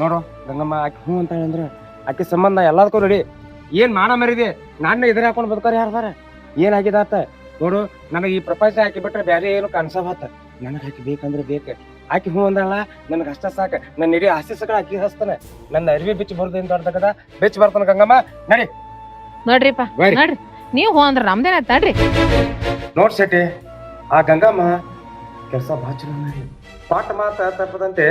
ನೋಡು ಗಂಗಮ್ಮ ಆಕೆ ಹ್ಞೂ ಅಂತ ಅಂದ್ರೆ ಆಕೆ ಸಂಬಂಧ ಎಲ್ಲದಕ್ಕೂ ರೆಡಿ. ಏನ್ ಮಾನ ಮರಿದೆ ನಾನು ಇದ್ರ ಹಾಕೊಂಡು ಬದುಕೋರು ಯಾರ್ದಾರ ಏನಾಗಿದಾತ ನೋಡು ನನಗೆ ಈ ಪ್ರಪಂಚ ಹಾಕಿ ಬಿಟ್ರೆ ಬೇರೆ ಏನು ಕನ್ಸಬತ್ತ ನನಗೆ ಆಕೆ ಬೇಕಂದ್ರೆ ಬೇಕು. ಆಕೆ ಹ್ಞೂ ಅಂದಲ್ಲ ನನಗೆ ಅಷ್ಟ ಸಾಕು. ನನ್ನ ಇಡೀ ಆಸ್ತಿ ಅಕ್ಕಿ ಆಕಿ ಹಸ್ತಾನೆ ನನ್ನ ಅರಿವಿ ಬಿಚ್ಚಿ ಬರ್ದೇನ್ ದೊಡ್ಡದ ಬೆಚ್ಚ ಬರ್ತಾನೆ ಗಂಗಮ್ಮ. ನಡಿ. ನೋಡ್ರಿಪ್ಪ ಬರ್ರಿ. ನೋಡ್ರಿ. ನೀವು ಹೋ ಅಂದ್ರೆ ನಮ್ದೇನ ತಡ್ರಿ ನೋಡ್ ಶೆಟ್ಟಿ ಆ ಗಂಗಮ್ಮ ಕೆಲಸ ಭಾಳ ಚಲೋ ಮಾಡಿ. ಪಾಠ ಮಾತ ತಪ್ಪದಂತೆ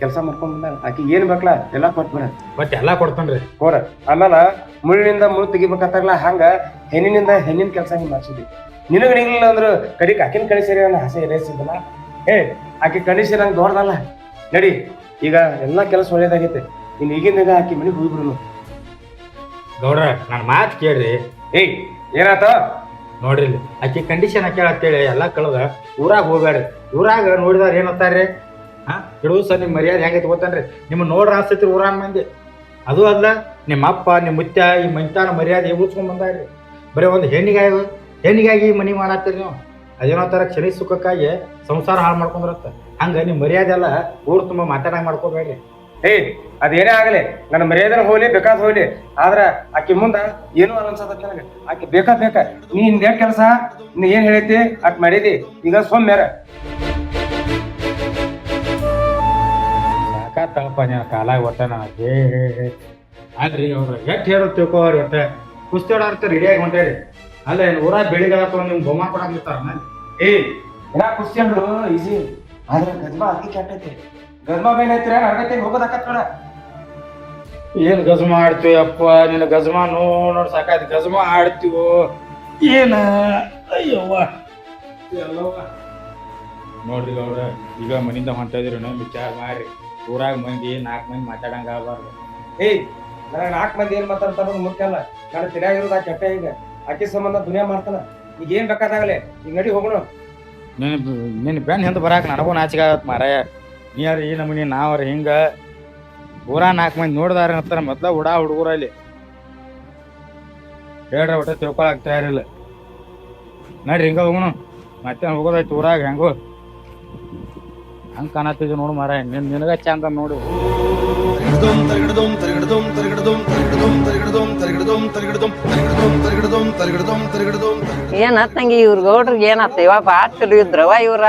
ಕೆಲಸ ಮಾಡ್ಕೊಂಡ್ ಬಂದಾಳ. ಆಕಿ ಏನ್ ಬೇಕಲ್ಲ ಎಲ್ಲಾ ಕೊಟ್ಬಿಡ ಮತ್ತೆ ಎಲ್ಲಾ ಕೊಡ್ತಾನ್ರಿ. ಕೋರ ಆಮೇಲೆ ಮುಳ್ಳಿನಿಂದ ಮುಳ್ಳು ತೆಗಿಬೇಕಂತಾಗಲ್ಲ ಹಂಗ ಹೆಣ್ಣಿನಿಂದ ಹೆಣ್ಣಿನ ಕೆಲಸ ನೀ ಮಾಡ್ಸಿದ್ವಿ ನಿನಗ ನಿಲ್ಲ ಅಂದ್ರೆ ಕಡಿಕ್ ಆಕಿನ ಕಳಿಸಿರಿ ಅನ್ನೋ ಆಸೆ ಎರೇಸಿದ್ದಲ್ಲ ಏ ಆಕೆ ಕಂಡೀಷನ್ ನಂಗೆ ದೊಡ್ಡದಲ್ಲ? ನಡಿ ಈಗ ಎಲ್ಲಾ ಕೆಲಸ ಒಳ್ಳೇದಾಗೈತೆ. ಇನ್ ಈಗಿಂದ ಆಕಿ ಮನೆಗೆ ಹೋಗ್ಬಿಡು ಗೌಡ್ರ ನನ್ನ ಮಾತು ಕೇಳ್ರಿ. ಏಯ್ ಏನಾತ ನೋಡ್ರಿ ಇಲ್ಲಿ ಆಕಿ ಕಂಡೀಷನ್ ಹಾಕ್ಯಾಳ ಅಂತೇಳಿ ಎಲ್ಲಾ ಕಳ್ದ. ಊರಾಗ ಹೋಗ್ಬೇಡ್ರಿ ಊರಾಗ ನೋಡಿದಾರ ಏನ್ ಅಂತಾರ್ರಿ ಹಾ ಹಿಡಿದು ಸರ್ ನಿಮ್ಮ ಮರ್ಯಾದೆ ಹೆಂಗೈತಿ ಗೊತ್ತನ್ರಿ? ನಿಮ್ಮ ನೋಡ್ರ ಅನ್ಸ್ತೈತಿ ಊರಾನ್ ಮಂದಿ. ಅದು ಅಲ್ಲ ನಿಮ್ಮ ಅಪ್ಪ ನಿಮ್ಮ ಮುತ್ಯ ಈ ಮಂಚಾನ ಮರ್ಯಾದೆ ಉಳಿಸ್ಕೊಂಡ್ ಬಂದಾರ್ರಿ. ಬರೀ ಒಂದು ಹೆಣ್ಣಿಗಾಗಿ ಹೆಣ್ಣಿಗಾಗಿ ಮನಿ ಮಾಡತ್ತೀರಿ ನೀವು. ಅದೇನೋ ತರ ಕ್ಷಣಿ ಸುಖಕ್ಕಾಗಿ ಸಂಸಾರ ಹಾಳು ಮಾಡ್ಕೊಂಡ್ರತ್ತ. ಹಂಗ ನಿಮ್ ಮರ್ಯಾದೆ ಎಲ್ಲ ಊರ್ ತುಂಬಾ ಮಾತಾಡಂಗ್ ಮಾಡ್ಕೋಬೇಡ್ರಿ. ಏಯ್ ಅದೇನೇ ಆಗಲಿ, ನನ್ನ ಮರ್ಯಾದನ ಹೋಗ್ಲಿ, ಬೇಕಾದ್ ಹೋಗ್ಲಿ. ಆದ್ರ ಆಕಿ ಮುಂದ ಏನು ಅನ್ಸತ್ತ ಕೆಳಗೆ ಆಕಿ ಬೇಕಾ ಬೇಕಾ? ನೀ ನಿಂದ ಏನ್ ಕೆಲಸ? ನೀ ಏನ್ ಹೇಳೈತಿ ಅಟ್ ಮಾಡಿದಿ ಈಗ ಸೊಮ್ಮ್ಯಾರ ಸಾಕಾತಪ್ಪ ನೀನು ಕಾಲಾಗ ಒಟ್ಟ ನಾ ಹೇ ಹೇ ಹೇ. ಆದ್ರಿ ಅವ್ರು ಎಷ್ಟ್ ಹೇಳೋ ತಿಳ್ಕೋರಿ ಒಟ್ಟ ಕುಸ್ತಿ ಆಡಾರ್ತ ರೆಡಿಯಾಗಿ ಹೊಂಟೇರಿ. ಅಲ್ಲ ಏನು ಊರಾಗ ಬೆಳಿಗ್ಗೆ ನಿಮ್ಗೆ ಬೊಮ್ಮ ಕೊಡಾಕಿರ್ತಾರ ಏ ಇನ್ನ ಕುಸ್ತಿ ಅಂದ್ರು ಈಸಿ. ಆದ್ರೆ ಗಜ್ಮಾ ಅತಿ ಕೆಟ್ಟೈತಿ ಗದ್ಮಾ ಮೇಲೆ ಐತ್ರಿ ಹರಗತ್ತೆ ಹೋಗೋದಾಕತ್ ಬೇಡ ಏನ್ ಗಜ್ಮ ಆಡ್ತೀವಿ ಅಪ್ಪ ನಿನ್ನ ಗಜ್ಮ ನೋ ನೋಡ್ ಸಾಕಾಯ್ತು. ಗಜ್ಮ ಆಡ್ತೀವೋ? ಏನ? ಅಯ್ಯವ್ವ. ಎಲ್ಲವ್ವ ನೋಡ್ರಿ ಅವ್ರ ಈಗ ಮನಿಂದ ಹೊಂಟಿದ್ರಿ ವಿಚಾರ ಮಾಡ್ರಿ ಊರಾಗ ಮಂದಿ ನಾಲ್ಕು ಮಂದಿ ಮಾತಾಡಂಗ ಆಗಬಾರ್ದು. ಏಯ್, ನನಗೆ ನಾಲ್ಕು ಮಂದಿ ಏನ್ ಮಾತಾಡ್ತಾರ ಮುಖ್ಯ ಅಲ್ಲ? ನಾನು ತಿರ್ಯಾಗಿರೋದು ಆ ಕೆಟ್ಟ ಈಗ. ಅಕ್ಕಿ ಸಂಬಂಧ ದುನಿಯಾ ಮಾಡ್ತಾನ. ಈಗ ಏನ್ ಬೇಕಾದಾಗಲೇ, ಈಗ ನಡಿ ಹೋಗೋಣ. ನಿನ್ನ ನಿನ್ನ ಬೆನ್ ಹಿಂದೆ ಬರಾಕ ನನಗೂ ನಾಚಿಕೆ ಆಗತ್ತೆ ಮಾರಾಯ ನೀರು ಈ ನಮೂನಿ ನಾವ್ರ ಹಿಂಗ? ಊರ ನಾಲ್ಕು ಮಂದಿ ನೋಡ್ದಾರ ಅಂತಾರ ಮೊದ್ಲ ಉಡಾ ಹುಡುಗರ ಅಲ್ಲಿ. ಹೇಳ್ರ ಒಟ್ಟ ತಿಳ್ಕೊಳಕ್ ತಯಾರಿಲ್ಲ. ನಡ್ರಿ ಹಿಂಗ ಹೋಗೋಣ. ಮತ್ತೆ ಹೋಗೋದಾಯ್ತು ಊರಾಗ ಹೆಂಗೋ? ಹಂಗ್ ಕಾಣತ್ತಿದ್ವಿ ನೋಡು ಮಾರ ನಿನ್ ನಿನಗ ಚಂದ ನೋಡು ಏನತ್ ನಂಗೆ ಇವ್ರ ಗೌಡ್ರಿಗೆ ಏನತ್ತ ಇವ ಬಾಳ ಚಲೋ ಇದ್ರವ ಇವ್ರ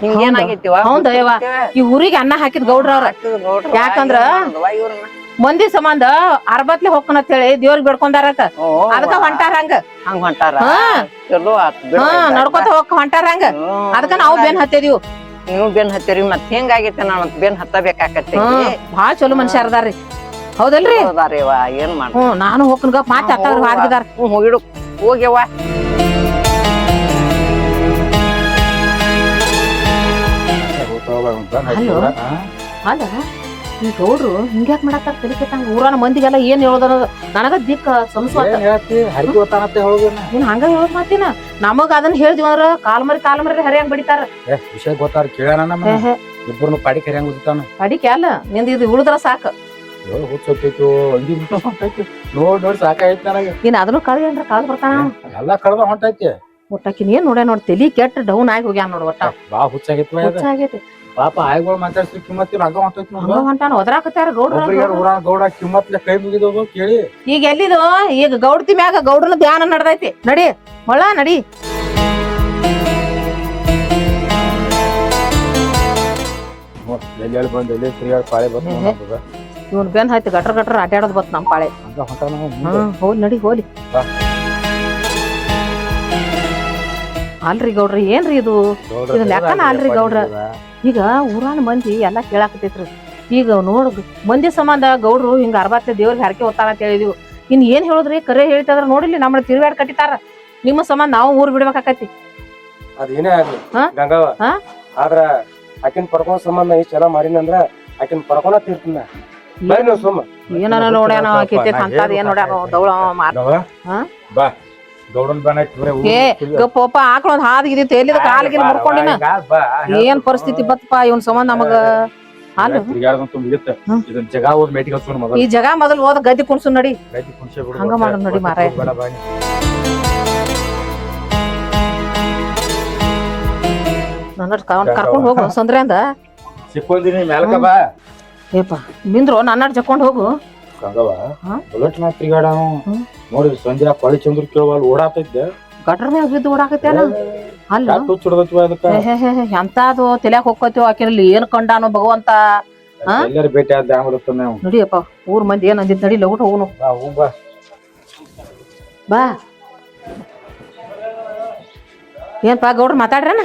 ಹಿಂಗೇನಾಗೈತಿವ ಈ ಊರಿಗೆ ಅನ್ನ ಹಾಕಿದ್ ಗೌಡ್ರ ಅವ್ರ ಯಾಕಂದ್ರ ಮಂದಿ ಸಂಬಂಧ ಅರ್ಬತ್ಲಿ ಹೋಗ್ಕೊಂಡ್ ಅಂತ ಹೇಳಿ ದೇವ್ರಿಗೆ ಬಿಡ್ಕೊಂಡಾರಕ ಅದಕ್ಕ ಹೊಂಟಾರ ಹಂಗ ಹಂಗ ಹೊಂಟಾರ ಚಲೋ ನಡ್ಕೊತ ಹೋಗ್ ಹೊಂಟಾರ ಹಂಗ ಅದಕ್ಕ ನಾವು ಬೆನ್ ಹತ್ತಿದೀವಿ ನೀವು ಬೆನ್ ಹತ್ತಿರಿ ಮತ್ ಹೆಂಗಾಗೈತೆ ನಾನು ಮತ್ ಬೆನ್ ಹತ್ತಬೇಕಾಕತ್ತಿ ಭಾಳ ಚಲೋ ಮನುಷ್ಯ ಅದಾರ್ರಿ. ಹೌದಲ್ರಿ? ಹೌದಾರಿವ ಏನ್ ಮಾಡ ನಾನು ಹೋಗ್ಕನ್ ಮಾತು ಮಾತ್ ಹಾಕಿದಾರ ಹೋಗಿಡು ಹೋಗ್ಯವ ಹಲೋ? ಅಲ್ಲ ಈ ಗೌಡ್ರು ಹಿಂಗ್ಯಾಕ್ ಮಾಡಾಕ ತಲೆ ಕೆಟ್ಟಂಗ? ಊರಾನ ಮಂದಿಗೆಲ್ಲ ಏನ್ ಹೇಳೋದ ನನಗ ದಿಕ್ಕ ಸಂಸ್ವಾತ ನೀನ್ ಹಂಗ ಹೇಳೋದ್ ಮಾತಿನ? ನಮಗ ಅದನ್ನ ಹೇಳ್ದಿವ ಅಂದ್ರ ಕಾಲ್ಮರಿ ಕಾಲ್ ಮರಿ ಹರಿಯಂಗ್ ಬಡಿತಾರ. ವಿಷಯ ಗೊತ್ತಾರ ಕೇಳಣ ನಮ್ಮ ಇಬ್ಬರನ್ನು ಪಾಡಿ ಕರಿಯಂಗ್ ಉದಿತಾನ ಅಡಿಕೆ ಅಲ್ಲ ನಿಂದ ಇದು ಉಳಿದ್ರ ಸಾಕ. ನೋಡ್ ನೋಡಿ ಸಾಕಾಯ್ತು ನನಗೆ. ನೀನ್ ಅದನ್ನು ಕಳ್ದಿ ಅಂದ್ರ ಕಾಲ್ ಬರ್ತಾನ? ಎಲ್ಲ ಕಳ್ದ ಹೊಂಟೈತಿ. ಒಟ್ಟಾಕಿನ ಏನ್ ನೋಡ್ಯ ನೋಡ್ ತಲಿ ಕೆಟ್ಟ ಡೌನ್ ಆಗಿ ಹೋಗ್ಯಾನ ನೋಡ್ ಒಟ್ಟ. ಬಾ ಹುಚ್ಚಾಗಿತ್ತು ಇದು. ಹುಚ್ಚಾಗೈತಿ. ಪಾಪ ಆಯ್ಗಳು ಮಾತಾಡ್ಸಿ ಕಿಮ್ಮತ್ತಿ ಹಂಗ ಹೊಂಟೈತಿ ಹಂಗ ನೋಡು ಹೊಂಟಾನ ಗೌಡ ಕಿಮ್ಮತ್ಲೆ ಕೈ ಮುಗಿದೋದು ಕೇಳಿ. ಈಗ ಎಲ್ಲಿದು? ಈಗ ಗೌಡ್ತಿ ಮ್ಯಾಗ ಗೌಡ್ರನ ಧ್ಯಾನ ನಡ್ದೈತಿ. ನಡಿ ಹೊಳ ನಡಿ. ಎಲ್ಲಿ ಎಲ್ಲಿ ಬಂದು ಎಲ್ಲಿ ತಿರುಗಾಡಿ ಪಾಳೆ ಬಂದು. ಇವನ್ ಬೆನ್ ಹತ್ತಿ ಗಟ್ರ ಗಟ್ರ ಅಡ್ಡಾಡೋದ್ ಬತ್ ನಮ್ಮ ಪಾಳೆ. ಹಂಗ ಹೊಂಟಾನ ಮುಂದೆ. ಹ್ಮ್ ಹೋಲ್ ನಡಿ ಹೋಲಿ. ಬಾ. ಅಲ್ರಿ ಗೌಡ್ರಿ ಏನ್ರಿ ಇದು? ಗೌಡ್ರ ಇದು ಲೆಕ್ಕನ ಅಲ್ರಿ ಗೌಡ್ರ. ಈಗ ಊರಾನ ಮಂದಿ ಎಲ್ಲ ಕೇಳಾಕತೈತ್ರಿ ಈಗ ನೋಡ್ ಮಂದಿ ಸಂಬಂಧ ಗೌಡ್ರು ಹಿಂಗ ಅರ್ಬತ್ತೆ ದೇವ್ರಿಗೆ ಹರಕೆ ಹೊತ್ತಾರ ಅಂತ ಹೇಳಿದ್ವಿ. ಇನ್ ಏನ್ ಹೇಳುದ್ರಿ? ಕರೆ ಹೇಳ್ತದ್ರ ನೋಡಿಲಿ ನಮ್ಮ ತಿರುಗಾಡ್ ಕಟ್ಟಿತಾರ. ನಿಮ್ಮ ಸಂಬಂಧ ನಾವು ಊರ್ ಬಿಡ್ಬೇಕಾಕತಿ ಅದೇನೇ ಆಗ್ಲಿ? ಗಂಗವ್ವ ಹಾ? ಆದ್ರ ಆಕಿನ ಪಡ್ಕೊಂಡ್ ಸಂಬಂಧ ಇಷ್ಟ ಎಲ್ಲ ಮಾಡಿನಂದ್ರ ಆಕಿನ ಪಡ್ಕೊಂಡ ತೀರ್ತಿನ ಬರ್ರಿ ನೀವು ಸುಮ್ಮ. ಏನಾರ ನೋಡ್ಯಾನ ಆಕೈತಿ ಅಂತದ್ ಏನ್ ನೋಡ್ಯಾನ ದೌಳ ಮಾರ್ ಹಾ? ಬಾ. ಗೌಡನ್ ಏ ತಿರ್ಗಿ- ಗಪ್ಪಪ್ಪ ಆಕಳ ಒಂದ್ ಹಾದ್ ಗಿದಿತ್ತು ಎಲ್ಲಿದ ಕಾಲ್ಗಿಲ್ ಮುರ್ಕೊಂಡಿನ? ಬಾ, ಬಾ, ಏನ್ ಪರಿಸ್ಥಿತಿ ಬತ್ತಪ್ಪ ಇವನ್ ಸಂಬಂಧ ನಮಗ? ಹಾಲು ತಿರ್ಗಾಡ್ದಂತೂ ಮುಗಿತ್ತ ಇದನ್ ಜಗ ಹೋದ್ ಮೇಟಿಗೆ ಹಚ್ಕೊಂಡು ಮೊದಲು ಈ ಜಗ ಮೊದಲ್ ಹೋದ ಗದ್ದಿ ಕುಣ್ಸು ನಡಿ. ಗೈತಿ ಕುಣ್ಸೇ ಬಿಡು ಹಂಗ ಮಾಡ ಮಾಡೋಣ ನೋಡಿ ಮಾರಾಯ. ಬೇಡ ನನ್ನ ಕರ್ಕೊಂಡು ಹೋಗು ಸಂದ್ರೆ ಅಂದ. ಮ್ಯಾಲ್ಕ ಬಾ. ಏಪ ನಿಂದ್ರು ನನ್ನ ಜಕ್ಕೊಂಡು ಹೋಗು. ಗಂಗವ ಹಾ? ಬುಲೆಟ್ ನಾ ತಿರ್ಗಾಡ ಹ್ಮ್. ನೋಡಿದ್ರಿ ಸಂಜೆ ಕೊಳಿ ಚಂದ್ರ ಕೇಳುವಲ್ ಓಡಾತಿದ್ದೆ ಗಟ್ರ ಮ್ಯಾಗ ಬಿದ್ದು ಓಡಾಕತ್ತೇನ ಅಲ್ಲ? ಯಾಕೆ ಹುಚ್ಚಿಡ್ದತ್ವ ಅದಕ್ಕ? ಎಂತಾದು ತಲ್ಯಾಕ್ ಹೋಗ್ಕೋತೀವ ಆಕಿರಲ್ಲಿ? ಏನ್ ಕಂಡಾನು ಭಗವಂತ? ಎಲ್ಲರೂ ಭೇಟಿ ಆದ ನಾವು ನಡಿಯಪ್ಪ ಊರ್ ಮಂದಿ ಏನ್ ಅಂದಿದ್ ನಡಿ ಲಗುಟ್ ಹೋಗುನು. ಬಾ ಹೋಗ್ ಬಾ. ಬಾ. ಏನ್ಪಾ ಗೌಡ್ರ ಮಾತಾಡ್ರನ?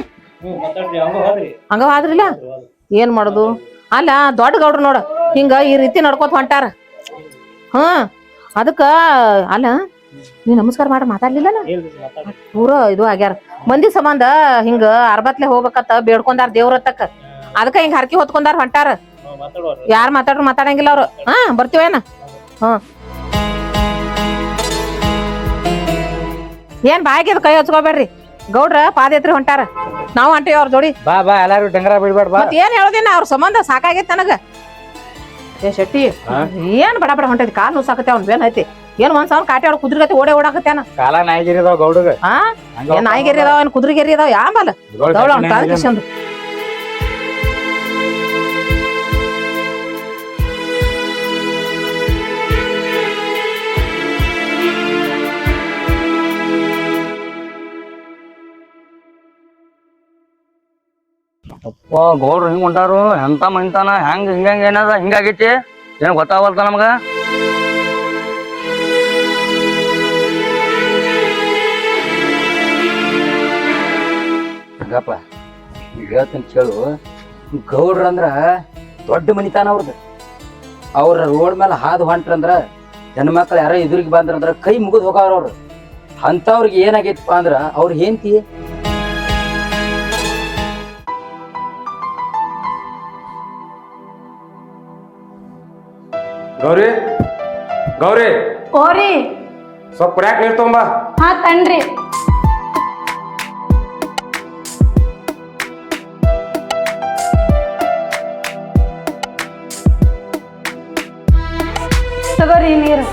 ಹಂಗ ಆದ್ರಿಲ್ಲ ಏನ್ ಮಾಡುದು? ಅಲ್ಲ ದೊಡ್ಡ ಗೌಡ್ರ ನೋಡ ಹಿಂಗ ಈ ರೀತಿ ನಡ್ಕೋತ ಹೊಂಟಾರ. ಹ್ಮ್ ಅದಕ್ಕ ಅಲ್ಲ ನೀ ನಮಸ್ಕಾರ ಮಾಡಿ ಮಾತಾಡ್ಲಿಲ್ಲ ಪೂರ ಇದು ಆಗ್ಯಾರ. ಮಂದಿ ಸಂಬಂಧ ಹಿಂಗ ಅರ್ಬತ್ಲೆ ಹೋಗ್ಬೇಕತ್ತ ಬೇಡ್ಕೊಂಡಾರ ದೇವ್ರ ಹತ್ತಕ್ಕ. ಅದಕ್ಕ ಹಿಂಗ ಹರಕಿ ಹೊತ್ಕೊಂಡಾರ ಹೊಂಟಾರ. ಯಾರ್ ಮಾತಾಡ್ರು ಮಾತಾಡಂಗಿಲ್ಲ ಅವ್ರು. ಹಾ ಬರ್ತೀವೇನ ಹಾ. ಏನ್ ಬಾಯಿಗೆ ಕೈ ಹಚ್ಕೋಬೇಡ್ರಿ. ಗೌಡ್ರ ಪಾದಯಾತ್ರೆ ಹೊಂಟಾರ. ನಾವು ಹೊಂಟೇವಿ ಅವ್ರ ಜೋಡಿ. ಬಾ ಬಾ ಎಲ್ಲಾರು ಡಂಗರ ಬಿಡ್ಬೇಡ ಬಾ. ಏನ್ ಹೇಳೋದಿನ ಅವ್ರ ಸಂಬಂಧ ಸಾಕಾಗೈತೆ ನನಗ. ಏ ಶೆಟ್ಟಿ? ಏನ್ ಬಡ ಬಡ ಹೊಂಟೈತಿ ಕಾಲ್ ನುಸಾಕತ್ತೆ ಅವ್ನ ಬೇನ್ ಐತಿ? ಏನ್ ಒಂದ್ ಸಾವಿರ ಕಾಟಿ ಅವ್ರ ಕುದುರೆಗತಿ ಓಡೇ ಓಡಾಕತ್ತೇನ ಕಾಲ ನಾಯಿಗಿರಿದಾವ ಗೌಡಗ. ಹಾ ಏನ್ ನಾಯಿಗೆರಿ ಅದಾವ ಏನ್ ಕುದುರೆಗೆರಿ ಅದಾವ? ಯಾಂಬಲ್ಲ ಅವ್ನ ಕಾಲ್ ಕಿಶಂದು ಅಪ್ಪ ಗೌಡ್ರು ಹಿಂಗ್ ಹೊಂಟಾರು. ಎಂತ ಮಂತಾನ? ಹೆಂಗ್, ಹಿಂಗಂಗ ಏನದ? ಹಿಂಗಾಗೈತಿ? ಏನ್ ಗೊತ್ತಾಗಲ್ತ ನಮ್ಗ? ಹಂಗಪ್ಪ ಈಗ ಹೇಳ್ತೀನಿ ಕೇಳು. ಗೌಡ್ರ ಅಂದ್ರ ದೊಡ್ಡ ಮನಿತಾನ ಅವ್ರದ್ದು ಅವ್ರ ರೋಡ್ ಮೇಲೆ ಹಾದು ಹೊಂಟ್ರಂದ್ರ ಹೆಣ್ಮಕ್ಳು ಯಾರೋ ಎದುರಿಗೆ ಬಂದ್ರಂದ್ರ ಕೈ ಮುಗಿದು ಹೋಗವ್ರ ಅವ್ರು. ಅಂಥವ್ರಿಗೆ ಏನಾಗೈತಪ್ಪ ಅಂದ್ರ, ಅವ್ರ ಹೆಂಡತಿ ಗೌರಿ? ಗೌರಿ? ಓರಿ. ಸ್ವಲ್ಪ ಕುಡ್ಯಾಕ ನೀರು ತಗೊಂಬಾ ಹಾ ತನ್ರಿ. ತಗೋರಿ ನೀರು.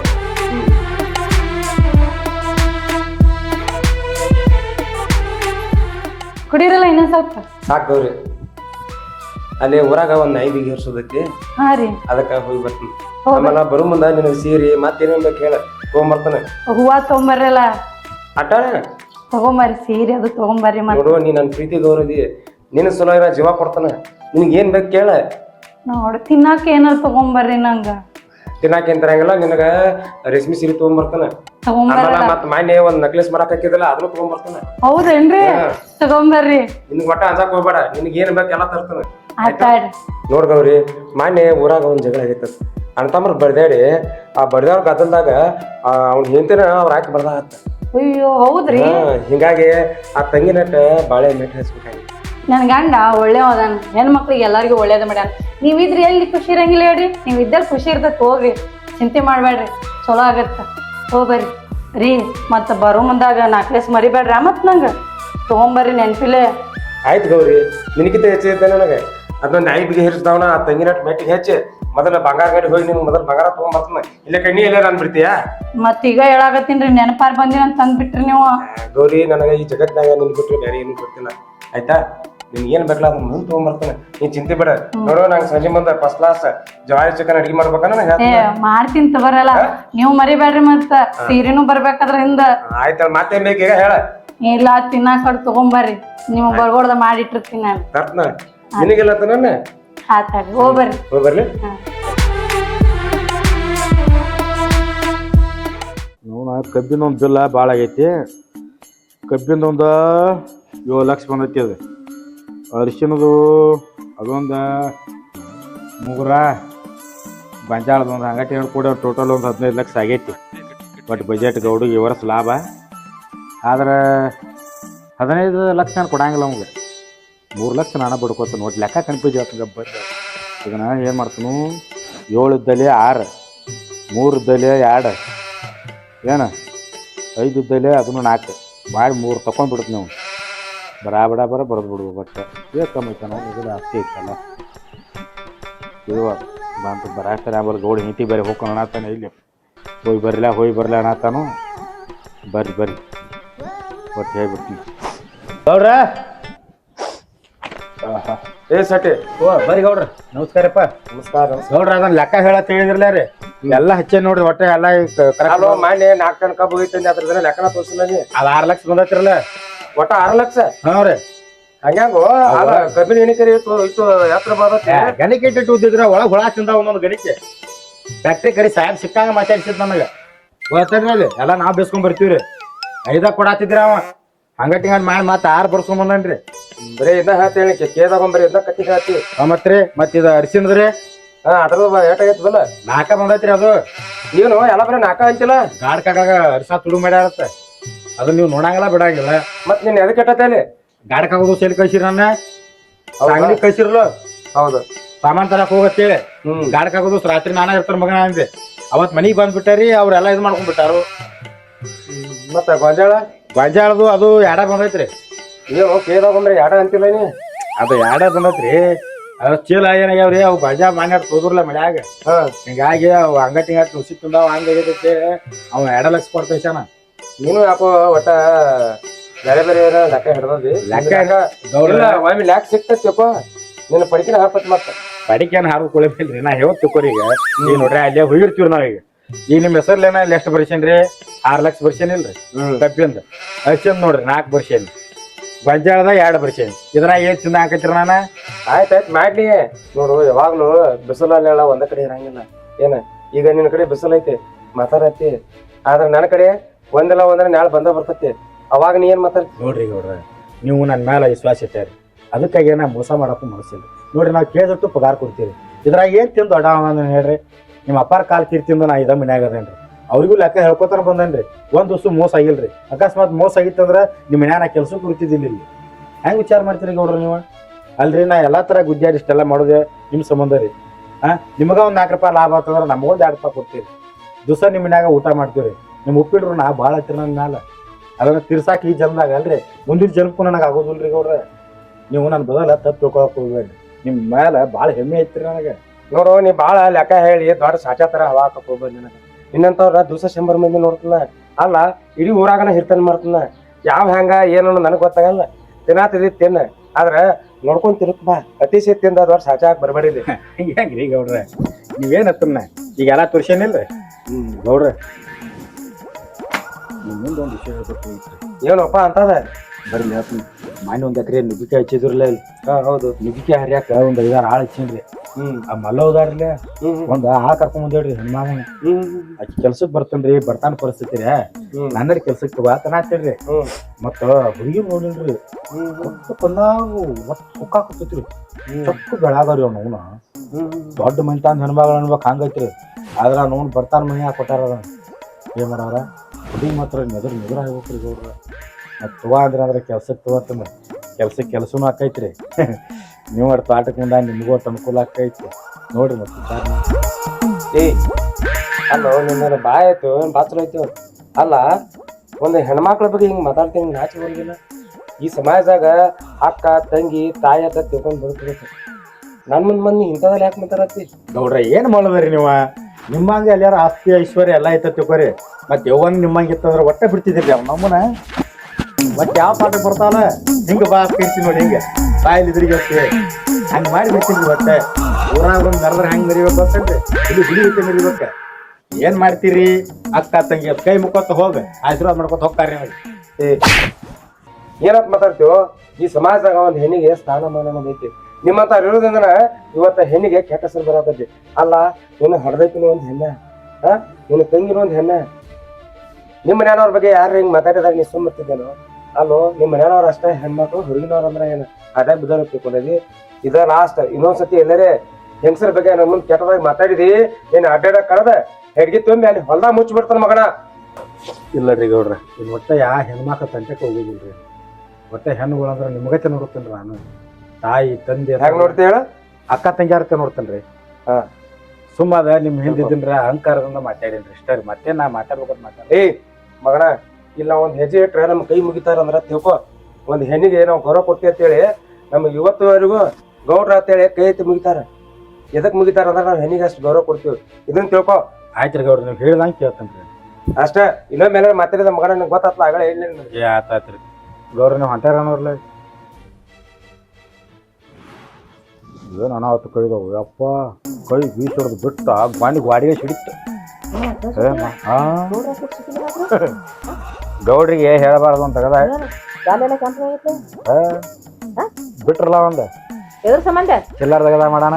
ಕುಡಿರಲ್ಲ ಇನ್ನೊಂದ್ ಸ್ವಲ್ಪ? ಸಾಕ್ ಗೌರಿ. ಅಲ್ಲಿ ಊರಾಗ ಒಂದ್ ಐದಿಗೆ ಬಿಗಿ ಹರ್ಸೋದೈತಿ ಹಾ ರೀ. ಅದಕ್ಕ ಹೋಗಿ ಬರ್ತೀನಿ. ಆಮೇಲೆ ಬರು ಮುಂದ ನಿನಗೆ ಸೀರೆ ಮತ್ತೇನೇನ್ ಬೇಕು ಹೇಳ. ತಗೊಂಬರ್ತಾನೆ. ಹೂವ ತಗೊಂಬರ್ರಲ್ಲ? ಅಟ್ಟ ತಗೊಂಬರ್ರಿ ಸೀರೆ ಅದು ತಗೊಂಬರ್ರಿ ಮತ್ ನೋಡು ನೀ ನನ್ನ ಪ್ರೀತಿ ಗೌರದಿ. ನಿನ್ನ ಸಲ ಇರೋ ಜೀವ ಕೊಡ್ತಾನ. ನಿನಗೆ ಏನ್ ಬೇಕು ಕೇಳ. ನೋಡು ತಿನ್ನಾಕ ಏನಾರ ತಗೊಂಬರ್ರಿ ನಂಗ. ತಿನ್ನಾಕ ಏನ್ ತರಂಗಿಲ್ಲ ನಿನಗ ರೇಷ್ಮೆ ಸೀರೆ ತಗೊಂಬರ್ತಾನೆ. ಆಮೇಲೆ ಮತ್ ಮಾನ್ಯ ಒಂದ್ ನಕ್ಲೆಸ್ ಮಾಡಕ್ ಹಾಕಿದಲ್ಲ ಅದನ್ನು ತಗೊಂಬರ್ತಾನ. ಹೌದೇನ್ರಿ? ತಗೊಂಬರ್ರಿ. ನಿನ್ಗ ಒಟ್ಟ ಅಂಜಾಕ್ ಹೋಗ್ಬೇಡ. ನಿನಗೆ ಏನ್ ಬೇಕು ಎಲ್ಲ ತರ್ತಾನೆ. ಆತಾಡ್ರಿ ನೋಡ್ ಗೌರಿ ಮಾನ್ಯ ಊರಾಗ ಒಂದ್ ಜಗಳ ಆಗೈತ ಅಣ್ತಮ್ರ ಬಡ್ದಾಡಿ ಆ ಬಡ್ದವ್ರ ಗದ್ದಲ್ದಾಗ ಅವ್ನ ಹೆಂಡತಿನ ಅವ್ರ ಹಾಕಿ ಬರ್ದ ಅಯ್ಯೋ ಹೌದ್ರಿ? ಹಿಂಗಾಗಿ ಆ ತಂಗಿ ನಟ್ಟ ಬಾಳೆ ಮೆಟ್ ಹಚ್ಬೇಕಾಗಿ ನನ್ನ ಗಂಡ ಒಳ್ಳೆ ಅದಾನ ಹೆಣ್ಮಕ್ಳಿಗೆ ಎಲ್ಲರಿಗೂ ಒಳ್ಳೇದು ಮಾಡ್ಯಾನ. ನೀವಿದ್ರಿ ಎಲ್ಲಿ ಖುಷಿ ಇರಂಗಿಲ್ಲ ಹೇಳಿ ನೀವ್ ಇದ್ದಲ್ಲಿ ಖುಷಿ ಇರ್ತೈತೆ ಹೋಗ್ರಿ. ಚಿಂತೆ ಮಾಡಬೇಡ್ರಿ ಚಲೋ ಆಗತ್ತ. ಹೋಗ್ಬರ್ರಿ. ರೀ ಮತ್ತ ಬರೋ ಮುಂದಾಗ ನಾಕ್ಲೆಸ್ ಮರಿಬೇಡ್ರಿ ಮತ್ ನಂಗೆ. ತಗೊಂಬರ್ರಿ ನೆನ್ಪಿಲ್ಲೇ ಆಯ್ತು ಗೌರಿ ನಿನಗಿಂತ ಹೆಚ್ಚೈತೆ ನನಗೆ. ಅದೊಂದು ನಾಯಿ ಬಿಗಿ ಹಿರಿಸ್ದವನ ಆ ತಂಗಿನ ಮೆಟ್ಟಿಗೆ ಹೆಚ್ಚಿ. ಮೊದಲ ಬಂಗಾರ ಗಡಿ ಹೋಗಿ ನಿಮ್ಗೆ ಮೊದಲ ಬಂಗಾರ ತಗೊಂಬರ್ತಾನೆ ಇಲ್ಲ ಕಣ್ಣಿ ಎಲ್ಲ ನಾನು ಬಿಡ್ತೀಯಾ? ಮತ್ತೀಗ ಈಗ ಹೇಳಾಕತ್ತೀನ್ರಿ ನೆನಪಾರ್ ಬಂದಿನ ಅಂತ ಅಂದ್ಬಿಟ್ರಿ ನೀವು. ಗೌರಿ ನನಗೆ ಈ ಜಗತ್ತಿನಾಗ ನಿನ್ ಬಿಟ್ರೆ ಬೇರೆ ಏನು ಗೊತ್ತಿಲ್ಲ. ಆಯ್ತಾ? ನಿನ್ಗೆ ಏನ್ ಬೇಕಲ್ಲ ಅದನ್ನ ಮುಂದೆ ತಗೊಂಡ್ಬರ್ತಾನೆ ನೀನ್ ಚಿಂತೆ ಬೇಡ. ನೋಡು ನಂಗೆ ಸಂಜೆ ಮುಂದೆ ಫಸ್ಟ್ ಕ್ಲಾಸ್ ಜವಾರಿ ಚಿಕನ್ ಅಡಿಗೆ ಮಾಡ್ಬೇಕನ್ನ ನಂಗೆ ಮಾಡ್ತೀನಿ ತಗೋರಲ್ಲ ನೀವು ಮರಿಬೇಡ್ರಿ ಮತ್ತ ಸೀರೆನು ಬರ್ಬೇಕಾದ್ರ ಹಿಂದ ಆಯ್ತಲ್ಲ ಮತ್ತೇನ್ ಬೇಕು ಈಗ ಹೇಳ. ಇಲ್ಲ ತಿನ್ನಾಕ ತಗೊಂಬರ್ರಿ ನಿಮಗ್ ಬರ್ಗೋಡ್ದ ಮಾಡಿಟ್ಟಿರ್ತೀನಿ ನಾನು. ತರ್ತನ. ನಿನಗೆಲ್ಲ ಹೋಗ್ಬರ್ರಿ ನೋಡ ಕಬ್ಬಿನ ಒಂದು ಬಿಲ್ಲ ಭಾಳ ಆಗೈತಿ. ಕಬ್ಬಿಂದ ಒಂದು ಏಳು ಲಕ್ಷ ಬಂದೈತಿ ಅದು. ಅರಿಶಿನದು ಅದೊಂದು ಮುಗುರ ಬಂಜಾಳದ ಒಂದು ಹಂಗಟಿ ಹೇಳಿ ಕೂಡ ಟೋಟಲ್ ಒಂದು ಹದಿನೈದು ಲಕ್ಷ ಆಗೈತಿ. ಬಟ್ ಬಜೆಟ್ ಗೌಡಿಗೆ ಈ ವರ್ಷ ಲಾಭ. ಆದ್ರೆ ಹದಿನೈದು ಲಕ್ಷ ಕೊಡಂಗಿಲ್ಲ ಅವಂಗೆ ಮೂರು ಲಕ್ಷ ನಾನು ಬಡ್ಕೋತ ನೋಡಿ ಲೆಕ್ಕ ಕನ್ಫ್ಯೂಸ್ ಆಗ್ತದೆ. ಈಗ ನಾನು ಏನು ಮಾಡ್ತಾನು? ಏಳು ಇದ್ದಲೆ ಆರು, ಮೂರು ಇದ್ದಲೆ ಎರಡು, ಏನು? ಐದು ಇದ್ದಲೆ ಅದನ್ನು ನಾಲ್ಕು. ಮಾಡಿ ಮೂರು ತೊಗೊಂಡ್ಬಿಡುತ್ತೆ ನೀವು. ಬರಾ ಬಡ ಬರ ಬರೆದು ಬಿಡ್ಬೋದು ಬಟ್ ಏನು ಕಮ್ಮಿ ನಾವು ಆಸ್ತಿ ಐತಲ್ಲ. ಇದು ಬಂತು ಬರಾಕ್ತಾರೆ ಆಮೇಲೆ ಗೌಡಿ ಹಿಂಟಿ ಬೇರೆ ಹೋಗ್ಕೊಂಡು ಅನ್ನತ್ತಾನೆ ಇಲ್ಲಿ. ಹೋಗಿ ಬರಲಿಲ್ಲ ಹೋಗಿ ಬರಲ್ಲ ಅನ್ನತ್ತಾನು ಬರ್ರಿ ಬರ್ರಿ. ಒಟ್ಟು ಹೇಳ್ಬಿಡ್ತೀನಿ. ಗೌಡ್ರ? ಏ ಸಟಿ ಓ ಬರಿ ಗೌಡ್ರ. ನಮಸ್ಕಾರಪ್ಪ. ನಮಸ್ಕಾರ. ಗೌಡ್ರ ಅದನ್ನ ಲೆಕ್ಕ ಹೇಳತ್ ಹೇಳಿದ್ರಲ್ಲ ರೀ. ಎಲ್ಲ ಹಚ್ಚೆ ನೋಡ್ರಿ ಹೊಟ್ಟೆ ಎಲ್ಲ ನಾನು ಮಾಡಿ ನಾಲ್ಕು ಟನ್ ಕಬ್ಬು ಹೋಗಿತ್ತಂದೆ ಅದ್ರ ಲೆಕ್ಕನ ತೋರಿಸಿಲ್ಲ ನೀ. ಅದ ಆರ್ ಲಕ್ಷ ಬಂದತ್ತಿರಲ್ಲ ಒಟ್ಟ ಆರು ಲಕ್ಷ? ಹಾ ರೀ. ಹಂಗ್ಯಾಂಗೋ? ಕಬ್ಬಿನ ಎಣಿಕರಿ ಇತ್ತು ಇತ್ತು ಎತ್ತರ ಬಾದತ್ತೆ ಗಣಿಕೆ ಇಟ್ಟಿಟ್ಟು ಉದ್ದಿದ್ರ ಒಳಗೆ ಹುಳ ತಿಂದ ಒಂದೊಂದು ಗಣಿಕೆ. ಫ್ಯಾಕ್ಟ್ರಿ ಕರಿ ಸಾಹೇಬ್ ಸಿಕ್ಕಂಗ ಮಾತಾಡ್ಸಿದ್ ನಮಗೆ. ಗೊತ್ತದ್ರಲ್ಲಿ ಎಲ್ಲ ನಾವು ಬೇಸ್ಕೊಂಡ್ ಬರ್ತೀವ್ರಿ. ಐದಾಗ ಕೊಡಾತಿದ್ರ ಅವ. ಹಂಗಟಿ ಹಂಗ್ ಮಾಡಿ ಮತ್ತೆ ಆರ್ ಬರ್ಸ್ಕೊಂಡ್ ಬಂದನ್ರಿ. ಬರೀ ಇದ್ದ ಹೇಳ್ತಿ ಹೇಳಿ ಬರೀ ಇದ್ದ ಕತ್ತಿ ಹೇಳ್ತಿ. ಮತ್ರಿ ಮತ್ ಇದು ಅರಿಸಿನದ್ರಿ ಹಾ ಅದ್ರದ್ದು ಏಟಾಗೈತಿ ಬಲ್ಲ ನಾಕ ಬಂದೈತ್ರಿ ಅದು. ಏನು ಎಲ್ಲ ಬರೀ ನಾಕ ಅಂತಿಲ್ಲ? ಗಾಡ್ ಕಾಕಾಗ ಅರಿಸ ತುಳು ಮಾಡ್ಯಾರತ್ತ. ಅದನ್ನ ನೀವು ನೋಡಂಗಿಲ್ಲ ಬಿಡಂಗಿಲ್ಲ. ಮತ್ ನೀನ್ ಎದಕ್ಕೆ ಕೆಟ್ಟತ್ತೆ ಅಲ್ಲಿ ಗಾಡ್ ಕಾಗೋದು ಸೇಲ್ ಕಳ್ಸಿರ ನನ್ನ. ಅಂಗಡಿ ಕಳ್ಸಿರ್ಲು ಹೌದು. ಸಾಮಾನ್ ತರಕ್ ಹೋಗತ್ತೇಳಿ ಹ್ಮ್. ಗಾಡ್ ಕಾಗೋದು ರಾತ್ರಿ ನಾನ ಇರ್ತಾರ ಮಗನ ಅಂದೆ. ಅವತ್ ಮನಿಗ್ ಬಂದ್ಬಿಟ್ಟಾರಿ ಅವ್ರೆಲ್ಲ ಇದು ಮಾಡ್ಕೊಂಡ್ಬಿಟ್ಟಾರು. ಮತ್ತೆ ಮತ್ತ ಗೊಂಜಾಳ? ಗೊಂಜಾಳದು ಅದು ಎಡ ಬಂದೈತ್ರಿ. ಏನು ಕೇದ ಬಂದ್ರೆ ಎಡ ಅಂತಿಲ್ಲ ನೀ? ಅದು ಎಡ ಬಂದೈತ್ರಿ. ಅದ್ರ ಚೀಲ ಏನಾಗ್ಯಾವ್ರಿ ಅವು ಗೊಂಜಾ ಮಾನ್ಯ ತೋದ್ರಲ್ಲ ಮನ್ಯಾಗ. ಹಿಂಗಾಗಿ ಅವು ಅಂಗಟಿ ಹಾಕಿ ನುಸಿ ತುಂಡಾವ ಹಂಗಾಗೈತೆ ಅವ ಎಡ ಲಕ್ಷ ಕೊಡ್ತೈತಾನ ನೀನು ಯಾಕೋ ಒಟ್ಟ ಬೇರೆ ಬೇರೆ ಲೆಕ್ಕ ಹಿಡ್ದದಿ ಲೆಕ್ಕ ಒಮ್ಮೆ ಲ್ಯಾಕ್ ಸಿಕ್ತೈತಿಪ್ಪ ನಿನ್ನ ಪಡಿಕಿನ ಹಾಕತ್ ಮತ್ತೆ. ಪಡಿಕೆನ್ ಹಾರು ಕೊಳಿಬಿಲ್ರಿ ನಾ ಹೇಳತ್ ತಿಕ್ಕೋರಿ ಈಗ. ನೀವು ನೋಡ್ರಿ ಅಲ್ಲೇ ಹೋಗಿರ್ತೀವಿ ನಾವೀಗ. ಈಗ ನಿಮ್ ಹೆಸರ್ಲೇನ ಇಲ್ಲಿ ಎಷ್ಟು ಬರ್ಸೇನ್ರಿ ಆರ್ ಲಕ್ಷ ಬರ್ಸೇನ್ ಇಲ್ರಿ? ಕಬ್ಬಿಂದ ಅಷ್ಟೊಂದ್ ನೋಡ್ರಿ ನಾಲ್ಕು ಬರ್ಸೇನಿ. ಗೊಂಜಾಳದ ಎರಡು ಬರ್ಸೇನಿ. ಇದ್ರಾಗ ಏನ್ ಚಿನ್ನ ಹಾಕತ್ರಿ ನಾನ? ಆಯ್ತಾಯ್ತು ಮಾಡ್ಲಿ. ನೋಡು ಯಾವಾಗ್ಲೂ ಬಿಸಿಲಲ್ಲೆಲ್ಲ ಒಂದ ಕಡೆ ಇರಂಗಿಲ್ಲ. ಏನ ಈಗ ನಿನ್ನ ಕಡೆ ಬಿಸಿಲು ಐತಿ ಮಾತಾಡತ್ತಿ ಆದ್ರೆ ನನ್ನ ಕಡೆ ಒಂದಲ್ಲ ಒಂದ್ರ ನಾಳೆ ಬಂದ ಬರ್ತತಿ. ಅವಾಗ ನೀ ಏನ್ ಮಾತಾಡ್ತಿ? ನೋಡ್ರಿ ಗೌಡ್ರ ನೀವು ನನ್ನ ಮೇಲೆ ವಿಶ್ವಾಸ ಇಟ್ಟಾರಿ. ಅದಕ್ಕಾಗಿ ನಾ ಮೋಸ ಮಾಡಕ್ಕೂ ಮನಸ್ಸಿಲ್ಲ. ನೋಡ್ರಿ ನಾವು ಕೇಳಿದಟ್ಟು ಪಗಾರ ಕೊಡ್ತೀವಿ ಇದ್ರಾಗ ಏನ್ ತಿಂದು ಅಡ ಹೇಳ್ರಿ? ನಿಮ್ಮ ಅಪ್ಪಾರ ಕಾಲ್ ಕಿರ್ ತಿಂದು ನಾ ಇದ ಮನ್ಯಾಗ ಅದೇನ್ರಿ? ಅವ್ರಿಗೂ ಲೆಕ್ಕ ಹೇಳ್ಕೊತಾನ ಬಂದನ್ರಿ. ಒಂದು ದಿವ್ಸ ಮೋಸ ಆಗಿಲ್ರಿ. ಅಕಸ್ಮಾತ್ ಮೋಸ ಆಗಿತ್ತಂದ್ರೆ ನಿಮ್ಮ ಮನ್ಯಾಗ ನಾ ಕೆಲಸ ಕುರ್ತಿದ್ದಿಲ್ಲ ಇಲ್ಲಿ. ಹೆಂಗ್ ವಿಚಾರ ಮಾಡ್ತೀರಿ ಗೌಡ್ರಿ ನೀವು? ಅಲ್ರಿ, ನಾ ಎಲ್ಲಾ ತರ ಗುಜ್ಜಾಡಿ ಇಷ್ಟೆಲ್ಲ ಮಾಡೋದೆ ನಿಮ್ಮ ಸಂಬಂಧ ರೀ. ಹಾಂ ನಿಮಗೆ ಒಂದು ನಾಲ್ಕು ರೂಪಾಯಿ ಲಾಭ ಆತಂದ್ರ ನಮಗೊಂದು ಎರಡು ರೂಪಾಯಿ ಕೊಡ್ತೀರಿ. ದಿವಸ ನಿಮ್ಮ ಮನ್ಯಾಗ ಊಟ ಮಾಡ್ತೀವಿ ನಿಮ್ಮ ಉಪ್ಪಿಡ್ರು ನಾ ಭಾಳ ಹತ್ತಿರ ನನ್ನ ಮ್ಯಾಲ. ಅದನ್ನ ತಿರ್ಸಾಕ ಈ ಜನ್ಮದಾಗ ಅಲ್ರಿ. ಮುಂದಿನ ಜನ್ಮಕ್ಕೂ ನನಗೆ ಆಗೋದಿಲ್ರಿ ಗೌಡ್ರೆ. ನೀವು ನನ್ನ ಬದಲ ತಪ್ಪು ತಿಳ್ಕೊಳಕ್ ಹೋಗ್ಬೇಡ್ರಿ. ನಿಮ್ಮ ಮೇಲೆ ಭಾಳ ಹೆಮ್ಮೆ ಐತ್ರಿ ನನಗೆ. ನೋಡು ನೀ ಬಾಳ ಲೆಕ್ಕ ಹೇಳಿ ದೊಡ್ಡ ಸಾಚಾ ತರ ಹವಾಕ ಹೋಗ್ಬೇಡಿ ನನಗೆ. ನಿನ್ನಂತವ್ರ ದಿವಸ ಶಂಬರ್ ಮಂದಿ ನೋಡ್ತನ ಅಲ್ಲ ಇಡೀ ಊರಾಗನ ಹಿರ್ತನ ಮಾಡ್ತನ. ಯಾವ ಹೆಂಗ ಏನು ನನಗೆ ಗೊತ್ತಾಗಲ್ಲ. ತಿನ್ನಾತಿದಿ ತಿನ್ನ. ಆದ್ರೆ ನೋಡ್ಕೊಂಡ್ ತಿರುತ್ ಬಾ. ಅತಿಶಯ ತಿಂದ ದೊಡ್ಡ ಸಾಚಾ ಹಾಕಿ ಬರಬೇಡಿ ಹೆಂಗ್ರಿ ಗೌಡ್ರ? ನೀವೇನ್ ಹತ್ತನ್ನ ಈಗ ಎಲ್ಲ ತೋರ್ಸೇನಿಲ್ರಿ ಗೌಡ್ರ ನಿಮ್ ಮುಂದೆ ಒಂದು ವಿಷಯ ಹೇಳ್ಬೇಕು ಏನಪ್ಪ ಅಂತದ? ಬರ್ಲಿ ಹೇಳ್ತೀನಿ ಮನೆ ಒಂದು ಎಕರೆ ನುಗ್ಗಿಕಾಯಿ ಹಚ್ಚಿದ್ರಲ್ಲ ಇಲ್ಲಿ. ಹಾ ಹೌದು. ನುಗ್ಗಿಕಾಯಿ ಹರಿಯಾಕ ಒಂದು ಐದಾರು ಆಳು ಹಚ್ಚಿನ್ರಿ. ಹ್ಮ್. ಆ ಮಲ್ಲ ಹೋದಾರ್ಲೆ ಒಂದು ಆಳ್ ಕರ್ಕೊಂಡ್ ಬಂದೇವ್ರಿ ಹೆಣ್ಮಾಗನ ಹ್ಮ್ ಆಕಿ ಕೆಲ್ಸಕ್ ಬರ್ತನ್ರಿ ಬರ್ತಾನ ಪರಿಸ್ಥಿತಿ ರೀ ನನ್ನ ಕೆಲ್ಸಕ್ಕೆ ತಗೋತನಾತಿರ್ರಿ ಹ್ಮ್. ಮತ್ತ ಹುಡುಗಿ ನೋಡಿಲ್ರಿ. ಬಂದಾಗ ತಪ್ಪು ಹಾಕತ್ತೈತ್ರಿ ಚಕ್ಕು ಬೆಳಗಾವ್ರಿ ಅವ್ನು ಅವ್ನ. ದೊಡ್ಡ ಮನಿತಾನ್ ಹೆಣ್ಮಗಳು ಅನ್ಬೇಕು ಹಂಗೈತ್ರಿ. ಆದ್ರ ಅವ್ನು ಬರ್ತಾನ ಮನ್ಯಾಗ ಕೊಟ್ಟಾರ ಅದನ್ನ ಏನ್ ಮಾಡಾರ ಹುಡುಗಿ ಮಾತ್ರ ನೆದ್ರ ನೆದ್ರ ಆಗ್ಬೇಕ್ರಿ ಗೌಡ್ರ. ಮತ್ ತಗೋ ಅಂದ್ರೆ ಅಂದ್ರೆ ಕೆಲ್ಸಕ್ಕೆ ತಗೋತಂದ್ರ ಕೆಲ್ಸಕ್ಕೆ ಕೆಲಸನೂ ರೀ ನೀವು ಅಷ್ಟು ಆಟಕ್ಕಿಂದ ಮುಂದ ನಿಮಗೂ ಅಷ್ಟು ಅನುಕೂಲ ಆಕೈತಿ. ನೋಡ್ರಿ ಮತ್ತೆ ಸರ್. ಏ ಅಲ್ಲ ನಿನ್ನ ಬಾಯ್ ಆಯ್ತು ಬಾತ್ರೂಮ್ ಆಯ್ತು? ಅಲ್ಲ ಒಂದು ಹೆಣ್ಮಕ್ಳ ಬಗ್ಗೆ ಹಿಂಗೆ ಮಾತಾಡ್ತೀನಿ ನಾಚಿ ಬರೋದಿಲ್ಲ. ಈ ಸಮಾಜದಾಗ ಅಕ್ಕ ತಂಗಿ ತಾಯಿ ಅಂತ ತಿಳ್ಕೊಂಡು ಬದುಕಬೇಕು ನನ್ನ ಮುಂದೆ ಮಂದಿ ಇಂಥದ್ರಲ್ಲಿ ಯಾಕೆ ಮಾತಾಡತ್ತಿ? ನೋಡ್ರಿ ಏನು ಮಾಡೋದ್ರಿ ನೀವು? ನಿಮ್ಮಂಗ ಎಲ್ಲಾರ ಆಸ್ತಿ ಐಶ್ವರ್ಯ ಎಲ್ಲ ಐತ ತಿಳ್ಕೊರಿ. ಮತ್ತೆ ಯವ್ವನ್ ನಿಮ್ಮಂಗೆ ಇತ್ತಂದ್ರೆ ಒಟ್ಟೆ ಬಿಡ್ತಿದ್ರಿ ಅವ್ ನಮ್ಮನ ಮತ್ ಯಾವ ಪಾಠ ಬರ್ತಾವಲ್ಲ ಹಿಂಗ ಬಾ, ಕೀರ್ತಿ ನೋಡಿ ಹಿಂಗ. ಬಾಯಲ್ಲಿ ಇದ್ರಿಗೆ ಹಂಗ ಮಾಡಿ ಬಿಡ್ತೀನಿ ಒಟ್ಟೆ ಊರಾಗ ಒಂದು ಮೆರದ್ರ ಹೆಂಗ್ ಮರಿಬೇಕು ಅಂತಂದ್ರೆ ಇಲ್ಲಿ ರೀತಿ ಮರಿಬೇಕ ಏನ್ ಮಾಡ್ತೀರಿ? ಅಕ್ಕ ತಂಗಿ ಕೈ ಮುಕ್ಕೋತ ಹೋಗ. ಆಶೀರ್ವಾದ ಮಾಡ್ಕೊತ ಹೋಗ್ತಾರೆ ಏ. ಏನಪ್ಪ ಮಾತಾಡ್ತೀವೋ? ಈ ಸಮಾಜದಾಗ ಒಂದು ಹೆಣ್ಣಿಗೆ ಸ್ಥಾನಮಾನ ಅನ್ನೋದ್ ಐತಿ. ನಿಮ್ಮಂತ ಇರೋದ್ರಿಂದ ಇವತ್ತ ಹೆಣ್ಣಿಗೆ ಕೆಟ್ಟ ಹೆಸರು ಬರತೈತಿ ಅಲ್ಲ ನೀನು ಹಡ್ದೈತಿನ ಒಂದು ಹೆಣ್ಣೆ? ಹಾ? ನಿನ್ನ ತಂಗಿನ ಒಂದು ಹೆಣ್ಣೆ? ನಿಮ್ಮ ಮನೆಯವ್ರ ಬಗ್ಗೆ ಯಾರು ಹಿಂಗ್ ಮಾತಾಡಿದಾಗ ನೀ ಸುಮ್ಮತ್ತಿದ್ದೇನೋ ಅಲ್ಲೋ ನಿಮ್ಮ ಮನೆಯವ್ರ ಅಷ್ಟೇ ಹೆಣ್ಮಕ್ಳು ಹುಡುಗಿನವ್ರ ಅಂದ್ರೆ ಏನು? ಅದೇ ಬಿದ್ದಾರ ತಿಳ್ಕೊಂಡದಿ ಇದ ಲಾಸ್ಟ್ ಇನ್ನೊಂದ್ಸತಿ ಎಲ್ಲರೇ ಹೆಂಗಸರ ಬಗ್ಗೆ ನಮ್ಮ ಮುಂದೆ ಕೆಟ್ಟದಾಗಿ ಮಾತಾಡಿದಿ ಏನ್ ಅಡ್ಡಾಡ ಕಳೆದ ಹೆಡ್ಗಿ ತುಂಬಿ ಅಲ್ಲಿ ಹೊಲ್ದಾಗ ಮುಚ್ಚಿ ಬಿಡ್ತಾನ ಮಗನ. ಇಲ್ಲ ರೀ ಗೌಡ್ರ ಇನ್ ಒಟ್ಟ ಯಾ ಹೆಣ್ಮಕ್ಳ ತಂಟೆ ಹೋಗೋದಿಲ್ರಿ ಒಟ್ಟೆ ಹೆಣ್ಣುಗಳು ಅಂದ್ರೆ ನಿಮ್ಗತ್ತೆ ನೋಡುತ್ತೇನ್ರಿ ನಾನು. ತಾಯಿ ತಂದೆ ಹೆಂಗ್ ನೋಡ್ತಿ ಹೇಳ? ಅಕ್ಕ ತಂಗಿಯಾರ್ಕ ನೋಡ್ತೇನ್ರಿ? ಹಾ. ಸುಮ್ಮದ ನಿಮ್ ಹಿಂದಿದ್ರ ಅಹಂಕಾರದಿಂದ ಮಾತಾಡೇನ್ರಿ. ಇಷ್ಟ ರೀ ಮತ್ತೆ ನಾ ಮಾತಾಡ್ಬೇಕಂತ ಮಾತಾಡ ಏ ಮಗನ ಇಲ್ಲ ಒಂದು ಹೆಜ್ಜೆ ಇಟ್ಟರೆ ನಮ್ಮ ಕೈ ಮುಗಿತಾರೆ ಅಂದ್ರೆ ತಿಳ್ಕೊ. ಒಂದು ಹೆಣ್ಣಿಗೆ ನಾವು ಗೌರವ ಕೊಡ್ತೀವಿ ಅಂತೇಳಿ ನಮ್ಗೆ ಇವತ್ತುವರೆಗೂ ಗೌಡ್ರ ಅಂತೇಳಿ ಕೈ ಎತ್ತಿ ಮುಗಿತಾರೆ. ಎದಕ್ಕೆ ಮುಗಿತಾರೆ ಅಂದ್ರೆ ನಾವು ಹೆಣ್ಣಿಗೆ ಅಷ್ಟು ಗೌರವ ಕೊಡ್ತೀವಿ. ಇದನ್ನ ತಿಳ್ಕೊ. ಆಯ್ತು ರೀ ಗೌಡ್ರಿ ನೀವು ಹೇಳ್ದಂಗೆ ಅಷ್ಟೇ ಅಷ್ಟ ಇನ್ನೊಮ್ಮೆಲ್ಲ ಮಾತಾಡಿದ ಮಗನ ನಂಗೆ ಗೊತ್ತಾತ್ಲ? ಆಗಲೇ ಹೇಳಿ ಏ ರೀ. ಗೌಡ್ರ ನೀವು ಹೊಂಟಾರ ಅನ್ನೋರ್ಲ ಏನು ಅನಾಹುತ ಕೈದವು? ಯಪ್ಪ ಕೈ ಬೀಸೋದು ಬಿಟ್ಟ ಬಾಣಿಗೆ ವಾಡಿಗೆ ಸಿಡಿತ್ತು. ಹಾ ಗೌಡ್ರಿಗೆ ಹೇಳಬಾರದು ಅಂತ ತಗದ ಆಗೈತೆ? ಬಿಟ್ರಲ್ಲ ಒಂದು ಎದ್ರ ಸಂಬಂಧ? ಚಿಲ್ಲರ್ ತಗದ ಮಾಡೋಣ.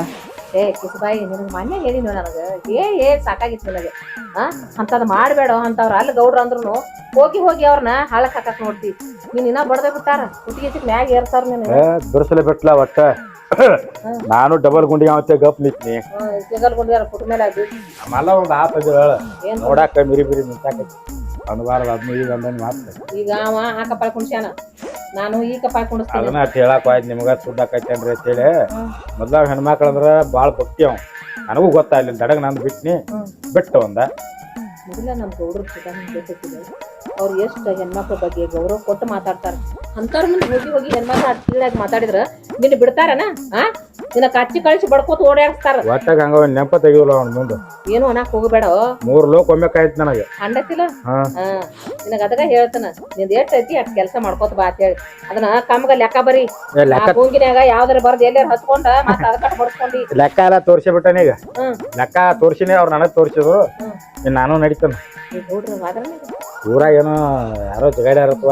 ಏ ಕಿಸಬಾಯಿ ನಿನಗೆ ಮೊನ್ನೆ ಹೇಳಿದ್ನು ನನಗೆ. ಏ ಏ ಸಾಕಾಗಿತ್ತು ನನಗೆ. ಆ ಅಂತದ್ ಮಾಡ್ಬೇಡ ಅಂತವ್ರ. ಅಲ್ಲಿ ಗೌಡ್ರ ಅಂದ್ರೂ ಹೋಗಿ ಹೋಗಿ ಅವ್ರನ್ನ ಹಾಳಕ್ ಹಾಕಕ್ ನೋಡ್ತಿ. ನೀನ್ ಇನ್ನ ಬಡದ ಬಿಟ್ಟಾರ? ಕುಟ್ಟಿಗೆ ಮ್ಯಾಗ ಏರ್ತಾರ ನೀನು. ಏ ಬಿರ್ಸಲೆ ಬಿಟ್ಲ ಒಟ್ಟ. ನಾನು ಡಬಲ್ ಗುಂಡಿ ಅವತ್ತೆ ಗಪ್ ನಿಂತೀನಿ. ಡಬಲ್ ಗುಂಡಿ ಕುಟ್ಟ ಮೇಲೆ ಆಗಿ ಮಲ್ಲ ಒಂದ್ ಆತ ಏನ್ ನೋಡಾಕ ಮಿರಿ ಮಿರಿ ನಿಂತಾಕೈತಿ. ಅನ್ಬಾರ್ದು ಅದನ್ನ ಈಗ ಅಂದ ಮಾತ್ರ. ಈಗ ಅವ ಆ ಕಪಾಳ ಕುಣ್ಸ್ಯಾನ. ನಾನು ಈ ಕಪಾಳ ಕುಣಿಸ್ತೀನಿ. ಅದನ್ನ ಅಟ್ ಹೇಳಕ್ ಆಯ್ತು ನಿಮಗ ಸುದ್ದಾಕೈತೇನ್ರಿ ಅಂತೇಳಿ ಮೊದ್ಲ ಹೆಣ್ಮಕ್ಳು ಅಂದ್ರ ಬಾಳ ಭಕ್ತಿ ಅವ. ನನಗೂ ಗೊತ್ತಾಗ್ಲಿಲ್ಲ ದಡಗ್ ನಾನು ಬಿಟ್ನಿ ಬಿಟ್ಟು ಒಂದ. ಮೊದಲ ನಮ್ಮ ಗೌಡರು ಸುತ್ತ ಗೊತ್ತಿದೆ ಅವ್ರು ಎಷ್ಟು ಹೆಣ್ಮಕ್ಳ ಬಗ್ಗೆ ಗೌರವ ಕೊಟ್ಟು ಮಾತಾಡ್ತಾರ. ಅಂತವ್ರ ಮುಂದೆ ಹೋಗಿ ಹೋಗಿ ಹೆಣ್ಮಕ್ಳ ಕೀಳಾಗಿ ಮಾತಾಡಿದ್ರ ನಿನ್ನ ಬಿಡ್ತಾರನ? ಆ? ನಿನ್ನ ಕಚ್ಚಿ ಕಳಿಸಿ ಬಡ್ಕೋತ ಓಡಾಡ್ಸ್ತಾರ ಒಟ್ಟಾಗ ಹಂಗ ಒಂದ್ ನೆಂಪ ತೆಗಿಲ್ಲ ಅವ್ನ ಮುಂದೆ. ಏನು ಅನ್ನಕ್ ಹೋಗಬೇಡ ಮೂರ್ ಲೋಕ ಒಮ್ಮೆ ಕಾಯ್ತು ನನಗೆ. ಅಂಡತಿಲ್ಲ ಹಾ. ಹಾ. ನಿನಗ ಅದಕ್ಕ ಹೇಳ್ತಾನ. ನಿಂದ ಎಷ್ಟ್ ಐತಿ ಅಷ್ಟ ಕೆಲಸ ಮಾಡ್ಕೋತ ಬಾ ಅಂತ ಹೇಳಿ ಅದನ್ನ ಕಮ್ಗ ಲೆಕ್ಕ ಬರಿ. ಏ, ಲೆಕ್ಕ ಗುಂಗಿನ್ಯಾಗ ಯಾವ್ದಾರ ಬರ್ದು ಎಲ್ಲಾರ ಹತ್ಕೊಂಡ ಮತ್ತ ಅದಕ್ಕ ಹೊಡ್ಸ್ಕೊಂಡಿ ಲೆಕ್ಕ ಎಲ್ಲ ತೋರ್ಸಿ ಬಿಟ್ಟನ ಈಗ. ಹ್ಮ್. ಲೆಕ್ಕ ತೋರಿಸಿನಿ ಅವ್ರ ನನಗ್ ತೋರಿಸಿದ್ರು. ಹ್ಮ್. ಇನ್ ನಾನು ನಡೀತಾನ. ಈ ಗೌಡ್ರ ವಾದ್ರನೇ ಇದು. ಊರಾಗ ಏನೋ ಯಾರೋ ಜಗಾಡ್ಯಾರತ್ವ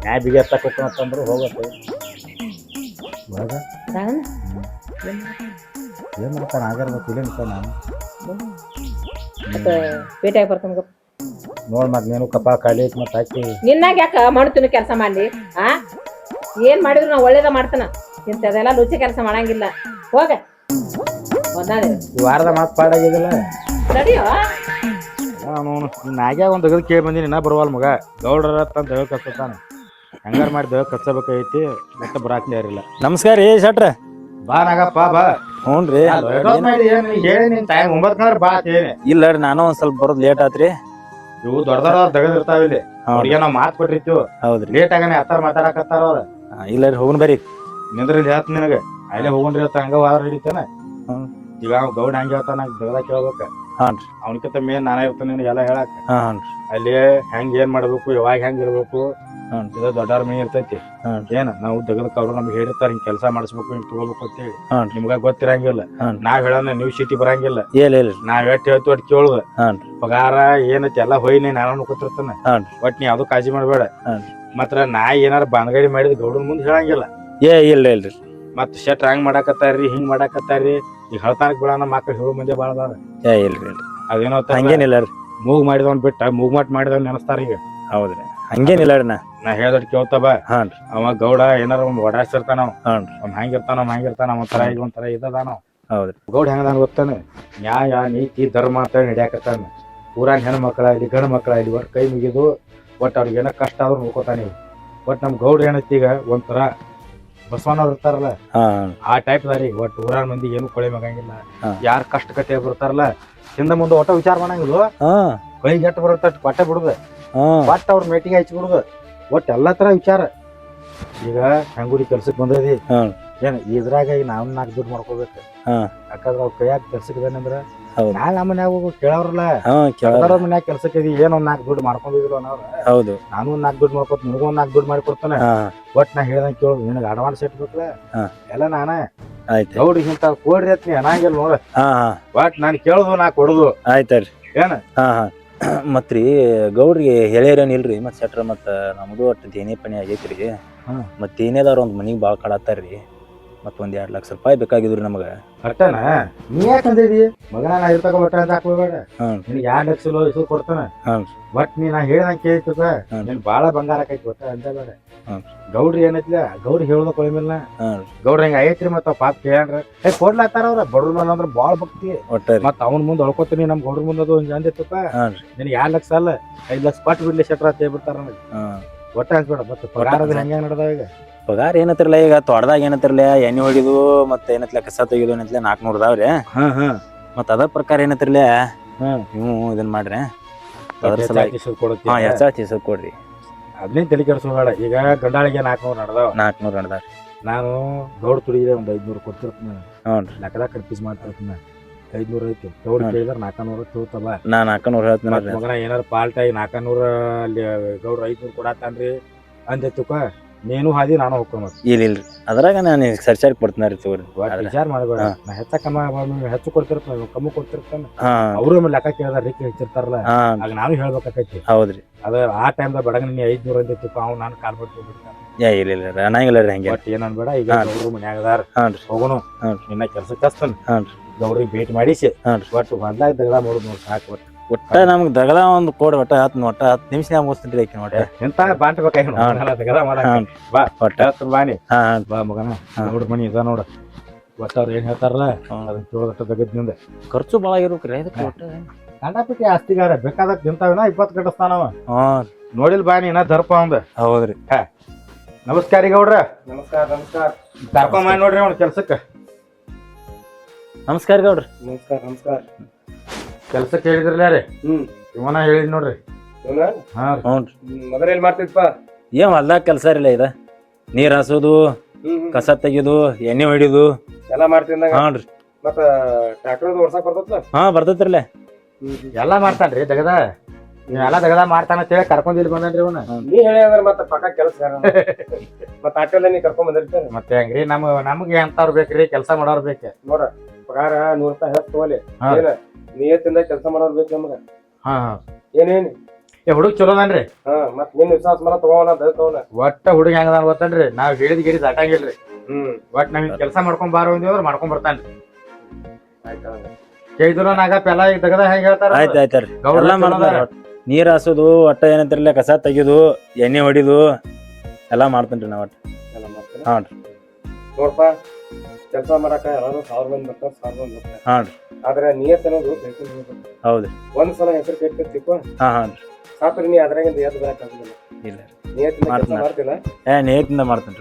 ನ್ಯಾಯ ಬಿಗಿ ಎತ್ತಕ್ ಅಂತಂದ್ರು ಹೋಗತ್ತೆ. ಒಳಗ? ಏನ್ ಮಾಡ್ತಾನ? ಆಗಿರ್ಬೇಕು ಮತ್ತೆ ನಿಂತ ನಾನು ಮತ್ತ ಪೇಟೆಗೆ ಬರ್ತಾನ. ನೋಡ್ ಮತ್ ನೀನು ಕಪಾಳ ಖಾಲಿ ಐತಿ ಮತ್ತೆ ಹಾಕಿ. ನಿನ್ನಾಗ ಯಾಕ ಮಾಡ್ತೀನಿ ಕೆಲಸ ಮಾಡಿ ಆ? ಏನ್ ಮಾಡಿದ್ರು ನಾ ಒಳ್ಳೇದ ಮಾಡ್ತಾನ. ಇಂಥದೆಲ್ಲ ಲುಚಿ ಕೆಲಸ ಮಾಡಂಗಿಲ್ಲ. ಹೋಗ. ವಾರದ ಮಾತು ಪಾಡಾಗಿದಿಲ್ಲ. ನಾನು ನಿನ್ನ ಒಂದು ತೆಗೆದು ಕೇಳಿ ಬಂದೀನಿ ಇನ್ನ ಬರುವಲ್ ಮಗ. ಗೌಡರ ಅಂತ ದೇವ್ ಕತ್ತಾನ ಹೆಂಗಾರ ಮಾಡಿ ದೇವ ಕಚ್ಚಬೇಕೈತಿ ಮತ್ತೆ ಬರಾಕ್ ಯಾರಿಲ್ಲ ನಮಸ್ಕಾರ ರೀ ಶೆಟ್ರ. ಬಾ ನಾಗಪ್ಪ ಬಾ. ಹ್ಞೂನ್ರಿ ರೀ ಹೇಳಿ ನಿನ್ ಟೈಮ್ ಕಂದ್ರೆ ಬಾ ಅಂತ ಹೇಳಿ. ಇಲ್ಲ ರೀ ನಾನು ಒಂದ್ ಸ್ವಲ್ಪ ಬರೋದ್ ಲೇಟ್ ಆತ್ರಿ. ಇವು ದೊಡ್ಡ ದೊಡ್ಡ ತೆಗೆದಿರ್ತಾವ ಇಲ್ಲಿ. ಅವ್ರಿಗೆ ನಾವು ಮಾತ್ ಕೊಟ್ಟಿರ್ತೀವಿ. ಹೌದ್ರಿ. ಲೇಟ್ ಆಗನೆ ಹತ್ತಾರ ಮಾತಾಡಕತ್ತಾರ ಅವ್ರ. ಇಲ್ಲ ರೀ ಹೋಗುನ್ ಬರ್ರಿ. ನಿಂದ್ರಲ್ಲಿ ಹೇಳ್ತ ನಿನಗೆ. ಅಲ್ಲೇ ಹೋಗೊಂಡ್ರಿ ಇವತ್ತು ಹಂಗ ವಾರ ಹಿಡಿತಾನ. ಈಗ ಅವ್ ಗೌಡ ಹಂಗ ಹೇಳ್ತಾನ ದಗದ ಕೇಳ್ಬೇಕ. ಹಾನ್ರಿ ಅವನಕಿಂತ ಮೇನ್ ನಾನೇ ಇರ್ತಾನೆ ನಿನಗೆಲ್ಲ ಹೇಳಕ್. ಹಾ ಹಾನ್ರಿ ಅಲ್ಲಿ ಹೆಂಗ್ ಏನ್ ಮಾಡ್ಬೇಕು ಯಾವಾಗ ಹೆಂಗ್ ಇರ್ಬೇಕು ಹ್ಮ್. ಇದು ದೊಡ್ಡವ್ರ ಮನೆ ಇರ್ತೈತಿ. ಹ್ಮ್. ಏನ್ ನಾವು ದಗಲಕ ಅವ್ರು ನಮ್ಗೆ ಹೇಳಿರ್ತಾರ ಹಿಂಗ್ ಕೆಲಸ ಮಾಡಿಸ್ಬೇಕು ಹಿಂಗ್ ತಗೋಬೇಕು ಅಂತ ಹೇಳಿ ಹ್ಮ್. ನಿಮ್ಗ ಗೊತ್ತಿರಂಗಿಲ್ಲ. ಹ್ಮ್. ನಾವ್ ಹೇಳೋಣ ನೀವು ಸಿಟಿ ಬರಂಗಿಲ್ಲ. ಇಲ್ಲ ಇಲ್ಲ ನಾವ್ ಎಷ್ಟ್ ಹೇಳ್ತೀವಿ ಒಟ್ಟು ಕೇಳುದ. ಪಗಾರ ಏನೈತಿ ಎಲ್ಲ ಹೋಯ್ನಿ ನಾನು ನೋಡ್ಕೊತಿರ್ತಾನ ಹಾನ್ರಿ ಒಟ್ ನೀ ಯಾವ್ದು ಕಾಳಜಿ ಮಾಡ್ಬೇಡ. ಮಾತ್ರ ನಾ ಏನಾರ ಬಾಂಧಗಡಿ ಮಾಡಿದ ಗೌಡನ ಮುಂದೆ ಹೇಳಂಗಿಲ್ಲ. ಏ ಇಲ್ಲ ಇಲ್ರಿ ಮತ್ ಶೆಟ್ ಹಂಗ್ ಮಾಡಾಕತ್ತಾರ್ರಿ ಹಿಂಗ್ ಮಾಡಾಕತ್ತಾರ್ರಿ ಈಗ ಹೇಳ್ತಾನಕ್ ಬಿಡೋಣ ಮಕ್ಳು ಹೇಳು ಮುಂದೆ ಬಾಳ ಅದಾರ ಏ ಇಲ್ರಿ ಇಲ್ರಿ ಅದೇನೋ ಹಂಗೇನಿಲ್ಲ ರೀ. ಮೂಗ್ ಮಾಡಿದವನ್ ಬಿಟ್ಟ ಮೂಗ್ ಮಾಟ್ ಮಾಡಿದವನ್ ನೆನಸ್ತಾರ ಈಗ. ಹೌದ್ರಿ. ಹಂಗೇನಿಲ್ಲ ರೀ ನಾ ನಾ ಹೇಳ್ದಟ್ ಕೇಳ್ತಾ ಬಾ. ಹಾನ್ರಿ ಅವ ಗೌಡ ಏನಾರ ಒಂದ್ ಓಡಾಡ್ಸಿರ್ತಾನ ಅವ. ಹಾನ್ರಿ ಅವ್ನ ಹಂಗಿರ್ತಾನ ಅವ್ನ ಹಂಗಿರ್ತಾನ ಅವ ಒಂಥರ ಈಗ ಒಂಥರ ಇದದಾನ ಅವ. ಹೌದ್ರಿ ಗೌಡ ಹೆಂಗದಾನ ಗೊತ್ತಾನೆ? ನ್ಯಾಯ ನೀತಿ ಧರ್ಮ ಅಂತ ನಡೆಯಕತ್ತಾನೆ. ಊರಾನ್ ಹೆಣ್ಣು ಮಕ್ಕಳಾಗ್ಲಿ ಗಂಡು ಮಕ್ಕಳಾಗ್ಲಿ ಒಟ್ಟು ಕೈ ಮುಗಿದು ಒಟ್ಟು ಅವ್ರಿಗೆ ಏನೋ ಕಷ್ಟ ಆದ್ರೂ ನೋಡ್ಕೋತಾನೆ ಒಟ್ಟು ನಮ್ ಗೌಡ ಏನೈತಿ ಈಗ ಒಂಥರ ಬಸವಣ್ಣವ್ರು ಇರ್ತಾರಲ್ಲ ಹಾ ಆ ಟೈಪ್ ದಾರಿ. ಒಟ್ಟು ಊರಾನ್ ಮಂದಿ ಏನು ಕೊಳೆ ಮಗಂಗಿಲ್ಲ. ಹಾ. ಯಾರ್ ಕಷ್ಟ ಕತೆ ಬರ್ತಾರಲ್ಲ ಹಿಂದೆ ಮುಂದೆ ಒಟ್ಟ ವಿಚಾರ ಮಾಡಂಗಿಲ್ಲ ಹಾ. ಕೈಗೆ ಎಟ್ಟು ಬರುತ್ತೆ ಅಷ್ಟ್ ಕೊಟ್ಟೆ ಬಿಡುದ. ಒಟ್ಟು ಅವ್ರ ಮೀಟಿಂಗ್ ಹಚ್ಚಿ ಬಿಡುದು ಒಟ್ಟು ಎಲ್ಲ ತರ ವಿಚಾರ. ಈಗ ಹೆಂಗೂರಿ ಕೆಲ್ಸಕ್ಕೆ ಬಂದದಿ. ಏನ್ ಇದ್ರಾಗ ಈಗ ನಾವ್ ನಾಲ್ಕು ದುಡ್ಡು ಮಾಡ್ಕೋಬೇಕು. ಹಾ. ಯಾಕಂದ್ರ ಅವ್ರ ಕೈಯಾಗ ಕೆಲ್ಸಕ್ಕೆ ನಾಳೆ ನಮ್ಮ ಮನ್ಯಾಗ ಹೋಗೋ ಕೇಳವ್ರಲ್ಲ ಹಾ ಕೇಳ ಎಲ್ಲಾರ ಮನ್ಯಾಗ ಕೆಲ್ಸಕ್ಕೆ ಇದೀವಿ. ಏನೋ ನಾಲ್ಕು ದುಡ್ಡು ಮಾಡ್ಕೊಂಡಿದ್ರು ಅನ್ನೋರು ಹೌದು. ನಾನು ಒಂದ್ ನಾಲ್ಕು ದುಡ್ಡು ಮಾಡ್ಕೊತ ನಿನಗೂ ಒಂದ್ ನಾಲ್ಕು ದುಡ್ಡು ಮಾಡಿ ಕೊಡ್ತಾನೆ ಹಾ. ಒಟ್ ನಾ ಹೇಳ್ದಂಗೆ ಕೇಳು ನಿನಗೆ ಅಡ್ವಾನ್ಸ್ ಇಟ್ಬೇಕಲ್ಲ ಹಾ. ಎಲ್ಲ ನಾನ. ಆಯ್ತು ಗೌಡ್ರಿಗೆ ಇಂತ ಕೊಡ್ರಿ ಅತ್ನಿ ಅನ್ನಂಗಿಲ್ಲ ನೋಡ. ಹಾ ಹಾ. ಒಟ್ ನಾನು ಕೇಳುದು ನಾ ಕೊಡುದು. ಆಯ್ತಾರಿ ಏನ? ಹಾ ಹಾ. ಮತ್ರಿ ಗೌಡ್ರಿಗೆ ಹೇಳ್ಯಾರೇನಿಲ್ರಿ ಮತ್ತೆ ಶೆಟ್ರ ಮತ್ತೆ ನಮ್ದು ಒಟ್ಟು ದೇನೆ ಪಣಿ ಆಗೈತ್ರಿ ಹ್ಮ್. ಮತ್ತು ಏನೇದಾರ ಒಂದು ಮನೆಗೆ ಭಾಳ ಕಡತ್ತಾರ ಮತ್ ಒಂದ್ ಎರಡು ಲಕ್ಷ ರೂಪಾಯಿ ಬೇಕಾಗಿದ್ರಿ ನಮಗೆ. ಅಟ್ಟನ ನೀ ಯಾಕೆ ಅಂದಿದಿ ಮಗನ ನಾ ಇರ್ತಕ ಬಟ್ಟ ಅಂತ ಹಾಕೋಬೇಡ. ನಿನಗೆ ಎರಡು ಲಕ್ಷ ಇಸು ಕೊಡ್ತಾನ. ಹ್ಮ್. ಬಟ್ ನೀ ನಾ ಹೇಳ್ದಂಗೆ ಕೇಳ್ತದ ಹ್ಮ್. ನೀನ್ ಬಾಳ ಬಂಗಾರ ಆಕೈತಿ ಗೊತ್ತಾ? ಅಂತ ಬೇಡ. ಹ್ಮ್. ಗೌಡ್ರಿ ಏನೈತಿಲ್ಲ ಗೌಡ್ರಿ ಹೇಳೋದ ಹ್ಮ್. ಗೌಡ್ರ ಹಿಂಗ ಐತ್ರಿ ಮತ್ತ ಪಾಪ ಕೇಳ್ರ ಏ ಕೊಡ್ಲಾತಾರ ಅವ್ರ? ಬಡ್ರ ಮೇಲೆ ಅಂದ್ರೆ ಬಾಳ ಭಕ್ತಿ. ಒಟ್ಟಾರಿ. ಮತ್ತ ಅವ್ನ ಮುಂದೆ ಹೊಳ್ಕೊತೀನಿ ನಮ್ ಗೌಡ್ರ ಮುಂದೆ ಅದು ಒಂದ್ ಅಂದಿತ್ತಪ್ಪ ಹಾಂ. ನಿನಗೆ ಎರಡು ಲಕ್ಷ ಅಲ್ಲ ಐದು ಲಕ್ಷ ಕೊಟ್ಟು ಬಿಡ್ಲಿ ಶೆಟ್ರ ಅಂತ ಹೇಳ್ಬಿಡ್ತಾರ ನನಗೆ ಹ್ಮ್ ಒಟ್ಟ ಹಾಕ್ಬೇಡ ಮತ್ತೆ ಪಗಾರದ ಹೆಂಗ ನಡ್ದಾವ ಈಗ? ಪಗಾರ ಏನತ್ತಿರಲ್ಲ ಈಗ ತೋಟದಾಗ ಏನತ್ತಿರಲ್ಲ ಎಣ್ಣೆ ಹೊಡಿದು ಮತ್ತೆ ಏನತ್ಲ ಕಸ ತೆಗಿದು ಏನತ್ಲ ನಾಲ್ಕುನೂರು ಅದಾವ್ರಿ ಹಾ ಹಾ. ಮತ್ತೆ ಅದ ಪ್ರಕಾರ ಏನತ್ತಿರಲ್ಲ ಹಾ. ನೀವು ಇದನ್ ಮಾಡ್ರಿ. ಅದ್ರ ತೀಸ ಕೊಡ್ರಿ. ಅದನ್ನೇ ತಲೆ ಕೆಡಿಸ್ಬೇಡ ಈಗ ಗಂಡಾಳಿಗೆ ನಾಲ್ಕುನೂರು ನಡ್ದಾವ. ನಾಲ್ಕುನೂರು ನಡ್ದಾರ ನಾನು ಗೌಡ್ ತುಡಿದ್ರೆ ಒಂದು ಐದ್ನೂರು ಕೊಡ್ತಿರ್ತೀನಿ. ಹ್ಞೂ ಲೆಕ್ಕದಾಗ ಕನ್ಫ್ಯೂಸ್ ಮಾಡ್ತಿರ್ತೀನಿ. ಐದ್ನೂರು ಐತಿ. ದೌಡ್. ಕೇಳಿದ್ರೆ ನಾಲ್ಕನೂರು ತೋತಲ್ಲ ನಾ ನಾಲ್ಕುನೂರು ಹೇಳ್ತೀನಿ ಮಗನ ಏನಾರ ಪಾಲ್ಟ್ ಆಗಿ ನಾಲ್ಕನೂರ ಅಲ್ಲಿ ಗೌಡ್ರ ಐದ್ನೂರು ಕೊಡತ್ತಾನ್ರಿ ಅಂದೆ ತುಕ. ನೀನು ಹಾದಿ ನಾನು ಹೋಗ್ಕೊಂಡು ಇಲ್ಲ ಇಲ್ರಿ ಅದ್ರಾಗ ನಾನು ಸರ್ಚಾರಿ ಕೊಡ್ತೀನಿ ರೀ ತಗೋರಿ. ವಿಚಾರ ಮಾಡಬೇಡ. ಹಾ. ನಾ ಹೆಚ್ಚ ಕಮ್ಮ ನೀವು ಹೆಚ್ಚು ಕೊಡ್ತಿರ್ತಾನೆ ಕಮ್ಮಿ ಕೊಡ್ತಿರ್ತಾನೆ ಅವರು ನಮ್ಮ ಲೆಕ್ಕ ಕೇಳಿದಾರ ರೀ ಹೆಚ್ಚಿರ್ತಾರಲ್ಲ. ಹಾ. ಆಗ ನಾನು ಹೇಳ್ಬೇಕಾಕೈತಿ. ಹೌದ್ರಿ ಅದ ಆ ಟೈಮ್ದಾಗ ಬಡಗ ನೀ ಐದ್ನೂರ ಅಂದಿತ್ತು ಅವ್ನು ನಾನು ಕಾಲ್ ಬಿಟ್ಟು ಏ ಇಲ್ಲ ಇಲ್ಲ ರೀ. ಅನ್ನಂಗಿಲ್ಲ ರೀ ಹಂಗೆ. ಬಟ್ ಏನು ಅನ್ಬೇಡ ಈಗ ಅವರು ಮನ್ಯಾಗ ಅದಾರ. ಹಾನ್ರಿ ಹೋಗೋನು. ನಿನ್ನ ಕೆಲಸಕ್ಕೆ ಹಚ್ತಾನ ಹಾನ್ರಿ ಗೌರಿಗೆ ಭೇಟಿ ಮಾಡಿಸಿ. ಹಾನ್ರಿ. ಒಟ್ಟು ಬಂದಾಗ ದಗದ ಮಾಡೋದು ನೋಡಿ ಸಾಕು ಒಟ್ಟು. ಒಟ್ಟ ನಮ್ಗೆ ದಗಲ ಒಂದು ಕೋಡ್ ಒಟ್ಟ ಹತ್ತು ಒಟ್ಟ ಹತ್ತು ನಿಮಿಷ ಮುಗಿಸ್ತೀನಿ ರೀ ಆಕೆ ನೋಡಿ ಎಂತ ಬಾಂಟ್ ಬೇಕಾಗಿ ಹಾ. ಬಾ ಒಟ್ಟ. ಹತ್ತು ಬಾನಿ ಹಾ ಬಾ ಮಗನ ನೋಡು ಮನಿ ಇದ ನೋಡು. ಒಟ್ಟವ್ರು ಏನ್ ಹೇಳ್ತಾರಲ್ಲ ಹಾ. ಅದನ್ನ ಖರ್ಚು ಭಾಳ ಇರ್ಬೇಕ್ರಿ ಅದಕ್ಕೆ ಒಟ್ಟ. ಕಂಡಾಪಟ್ಟಿ ಆಸ್ತಿಗಾರ ಬೇಕಾದಾಗ ತಿಂತಾವಿನ ಇಪ್ಪತ್ತು ಗಂಟಸ್ತಾನವ ಹಾ. ನೋಡಿಲ್ ಬಾನಿ ನೀನ ದರ್ಪ ಅಂದ ಹೌದ್ರಿ. ನಮಸ್ಕಾರ ರೀ ಗೌಡ್ರ. ನಮಸ್ಕಾರ ನಮಸ್ಕಾರ. ಕರ್ಕೊಂಡ್ ಮಾಡಿ ನೋಡ್ರಿ ಅವ್ನ ಕೆಲ್ಸಕ್ಕ. ನಮಸ್ಕಾರ ಗೌಡ್ರಿ. ನಮಸ್ಕಾರ ನಮಸ್ಕಾರ. ಕೆಲ್ಸಕ್ಕೆ ಹೇಳಿದ್ರಲ್ಲ ರೀ ಹ್ಮ್. ಇವನ ಹೇಳಿದ್ ನೋಡ್ರಿ. ಇವನ? ಹಾ ರೀ. ಹ್ಞೂ ರೀ. ಮೊದಲ ಏನ್ ಮಾಡ್ತಿದ್ಪ? ಏನ್ ಹೊಲ್ದಾಗ ಕೆಲಸ ಇಲ್ಲ ಇದ ನೀರ್ ಹಸೋದು ಹ್ಮ್ ಹ್ಮ್. ಕಸ ತೆಗಿಯೋದು ಎಣ್ಣೆ ಹೊಡಿಯೋದು ಎಲ್ಲ ಮಾಡ್ತಿದ್ದಂಗ ಹಾಂ ರೀ. ಮತ್ತ ಟ್ರ್ಯಾಕ್ಟರ್ ಓಡ್ಸಕ್ ಬರ್ತದ ಹಾ ಬರ್ತೈತ್ರಲ್ಲ ಎಲ್ಲಾ ಮಾಡ್ತಾನ್ರಿ ದಗದ. ನೀವೆಲ್ಲ ದಗದ ಮಾಡ್ತಾನ ಅಂತೇಳಿ ಕರ್ಕೊಂಡ್ ಇಲ್ಲಿ ಬಂದನ್ರಿ ಇವನ ನೀ ಹೇಳಿ ಅಂದ್ರೆ ಮತ್ತೆ ಪಕ್ಕ ಕೆಲಸ ಮತ್ತೆ ಆಟೋಲ್ಲ ನೀ ಕರ್ಕೊಂಡ್ ಬಂದಿರ್ತಾರೆ? ಮತ್ತೆ ಹೆಂಗ್ರಿ ನಮ್ ನಮ್ಗೆ ಎಂತವ್ರು ಬೇಕ್ರಿ ಕೆಲಸ ಮಾಡೋರ್ ಬೇಕೆ? ನೋಡ ಪಗಾರ ನೂರ್ ರೂಪಾಯಿ ಹತ್ತು ತಗೋಲಿ ಹಾ. ಏನ ನಿಯತ್ತಿಂದ ಕೆಲಸ ಮಾಡೋರ್ ಬೇಕು ನಮಗ. ಹಾ ಹಾ. ಏನೇನ್? ಏ ಹುಡುಗ ಚಲೋದನ್ರಿ ಹಾ ಮತ್ ನಿನ್ ವಿಶ್ವಾಸ ಮನ ತಗೋಣ ತಗೋಣ ಒಟ್ಟ ಹುಡುಗ ಹೆಂಗದ ಗೊತ್ತನ್ರಿ? ನಾವ್ ಹೇಳಿದ ಗಿರಿ ದಾಟಂಗಿಲ್ರಿ ಹ್ಮ್. ಒಟ್ ನಮ್ಗೆ ಕೆಲಸ ಮಾಡ್ಕೊಂಡ್ ಬಾರೋ ಅಂದ್ರೆ ಮಾಡ್ಕೊಂಡ್ ಬರ್ತಾನ್ರಿ. ಆಯ್ತಾ ಕೇಳಿದ್ರು ನಾಗ ಪೆಲ ಈಗ ತೆಗದ ಹೆಂಗ ಹೇಳ್ತಾರ? ಆಯ್ತು ಆಯ್ತು ಗೌಡ್ರ ಎಲ್ಲ ಚಲೋ ಮಾಡ್ತಾರ ಅದಾರ. ನೀರ್ ಹಾಸೋದು ಒಟ್ಟ ಏನಂತಿರಲ್ಲ ಕಸ ತೆಗೆದು ಎಣ್ಣೆ ಹೊಡಿದು ಎಲ್ಲ ಮಾಡ್ತೇನ್ರಿ ನಾ ಒಟ್ಟು. ಎಲ್ಲ ಮಾಡ್ತೀನಿ ಹಾಂ ರೀ ನೋಡಪ್ಪ ಕೆಲಸ ಮಾಡಾಕ ಯಾರು ಸಾವಿರ ಮಂದಿ ಬರ್ತಾರ ಸಾವಿರ ಮಂದಿ ಬರ್ತಾರ. ಹಾಂ ರೀ. ಆದ್ರೆ ನಿಯತ್ ಅನ್ನೋದು ಹೌದು. ಒಂದ್ ಸಲ ಹೆಸರು ಕೆಟ್ಟಿರ್ತಿಪ್ಪ ಹಾಂ ಹಾಂ ರೀ. ಸಾತ್ರಿ ನೀ ಅದ್ರಾಗಿಂದ ಎದ್ದು ಬರಕ್ಕಾಗುದಿಲ್ಲ ಇಲ್ಲ ಕೆಲಸ ಮಾಡ್ತೀನಿ. ಮಾಡ್ತಿಲ್ಲ ಏ ನೇಕಿಂದ ಮಾಡ್ತೀನಿ.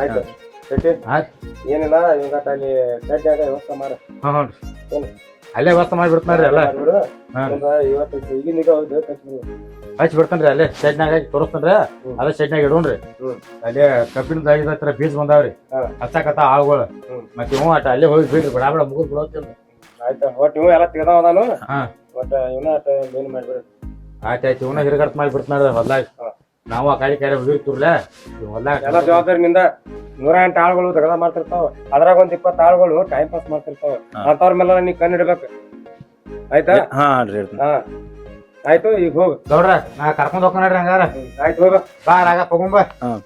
ಆಯ್ತು. ಶೆಟ್ಟಿ ಆಯ್ತ್. ಏನಿಲ್ಲ ಇವಾಗ ಅಲ್ಲಿ ಶೆಡ್ ಆಗ ವ್ಯವಸ್ಥೆ ಮಾಡ. ಹಾಂ ಏನು? ಅಲ್ಲೇ ವ್ಯವಸ್ಥೆ ಮಾಡಿ ಬಿಡ್ತಾನ್ರಿ ಎಲ್ಲ. ಹಚ್ಚಿ ಬಿಡ್ತಾನ್ರಿ ಅಲ್ಲೇ ಶೆಡ್ನಾಗ ತೋರಿಸ್ತಾನ್ರಿ. ತೋರಿಸ್ತಾನ್ರ ಅದೇ ಶೆಡ್ನಾಗ ಇಡೋಣ್ರಿ. ಅಲ್ಲೇ ಕಬ್ಬಿಣದ ಹತ್ರ ಬೀಜ ಬಂದಾವ್ರಿ. ಹಚ್ಚಾಕತ್ತ ಆಳುಗಳು. ಮತ್ತೆ ಇವ್ ಆಟ ಅಲ್ಲೇ ಹೋಗಿ ಬಿಡ್ರಿ ಬಿಡ ಬಿಡ ಮುಗಿದ್ ಬಿಡೋತಿಲ್ಲ ಆಯ್ತಾ ಒಟ್ಟು ಇವ ಎಲ್ಲ ತೆಗ್ದಾವ ನಾನು ಹಾ. ಒಟ್ಟ ಇವನ ಹಿರಿಗಡ್ತ ಮಾಡಿ ಬಿಡ್ತಾನ ಹೊಲ್ದಾಗ. ಹಾ. ನಾವು ಆ ಕಡೆ ಕಡೆ ಹೋಗಿರ್ತಿರ್ಲ ಹೊಲ್ದಾಗ ಎಲ್ಲ ಜವಾಬ್ದಾರಿ ನಿಂದ ನೂರ ಎಂಟು ಆಳುಗಳು ದಗದ ಮಾಡ್ತಿರ್ತಾವ. ಅದ್ರಾಗ ಒಂದ್ ಇಪ್ಪತ್ತು ಆಳುಗಳು ಟೈಮ್ ಪಾಸ್ ಮಾಡ್ತಿರ್ತಾವ. ಅಂತವ್ರ ಮೇಲೆ ನೀ ಕಣ್ಣು ಇಡ್ಬೇಕು ಆಯ್ತಾ? ಹಾಂ ರೀ ಇರ್ತೀನಿ ಹಾ. ಆಯ್ತು ಈಗ ಹೋಗ್. ಗೌಡ್ರ ನಾ ಕರ್ಕೊಂಡ್ ಹೋಗ್ಕೊಂಡ್ರಿ ಹಂಗಾರ. ಆಯ್ತು ಹೋಗ. ಬಾ ರಾಗ ತಗೊಂಬ ಹಾಂ.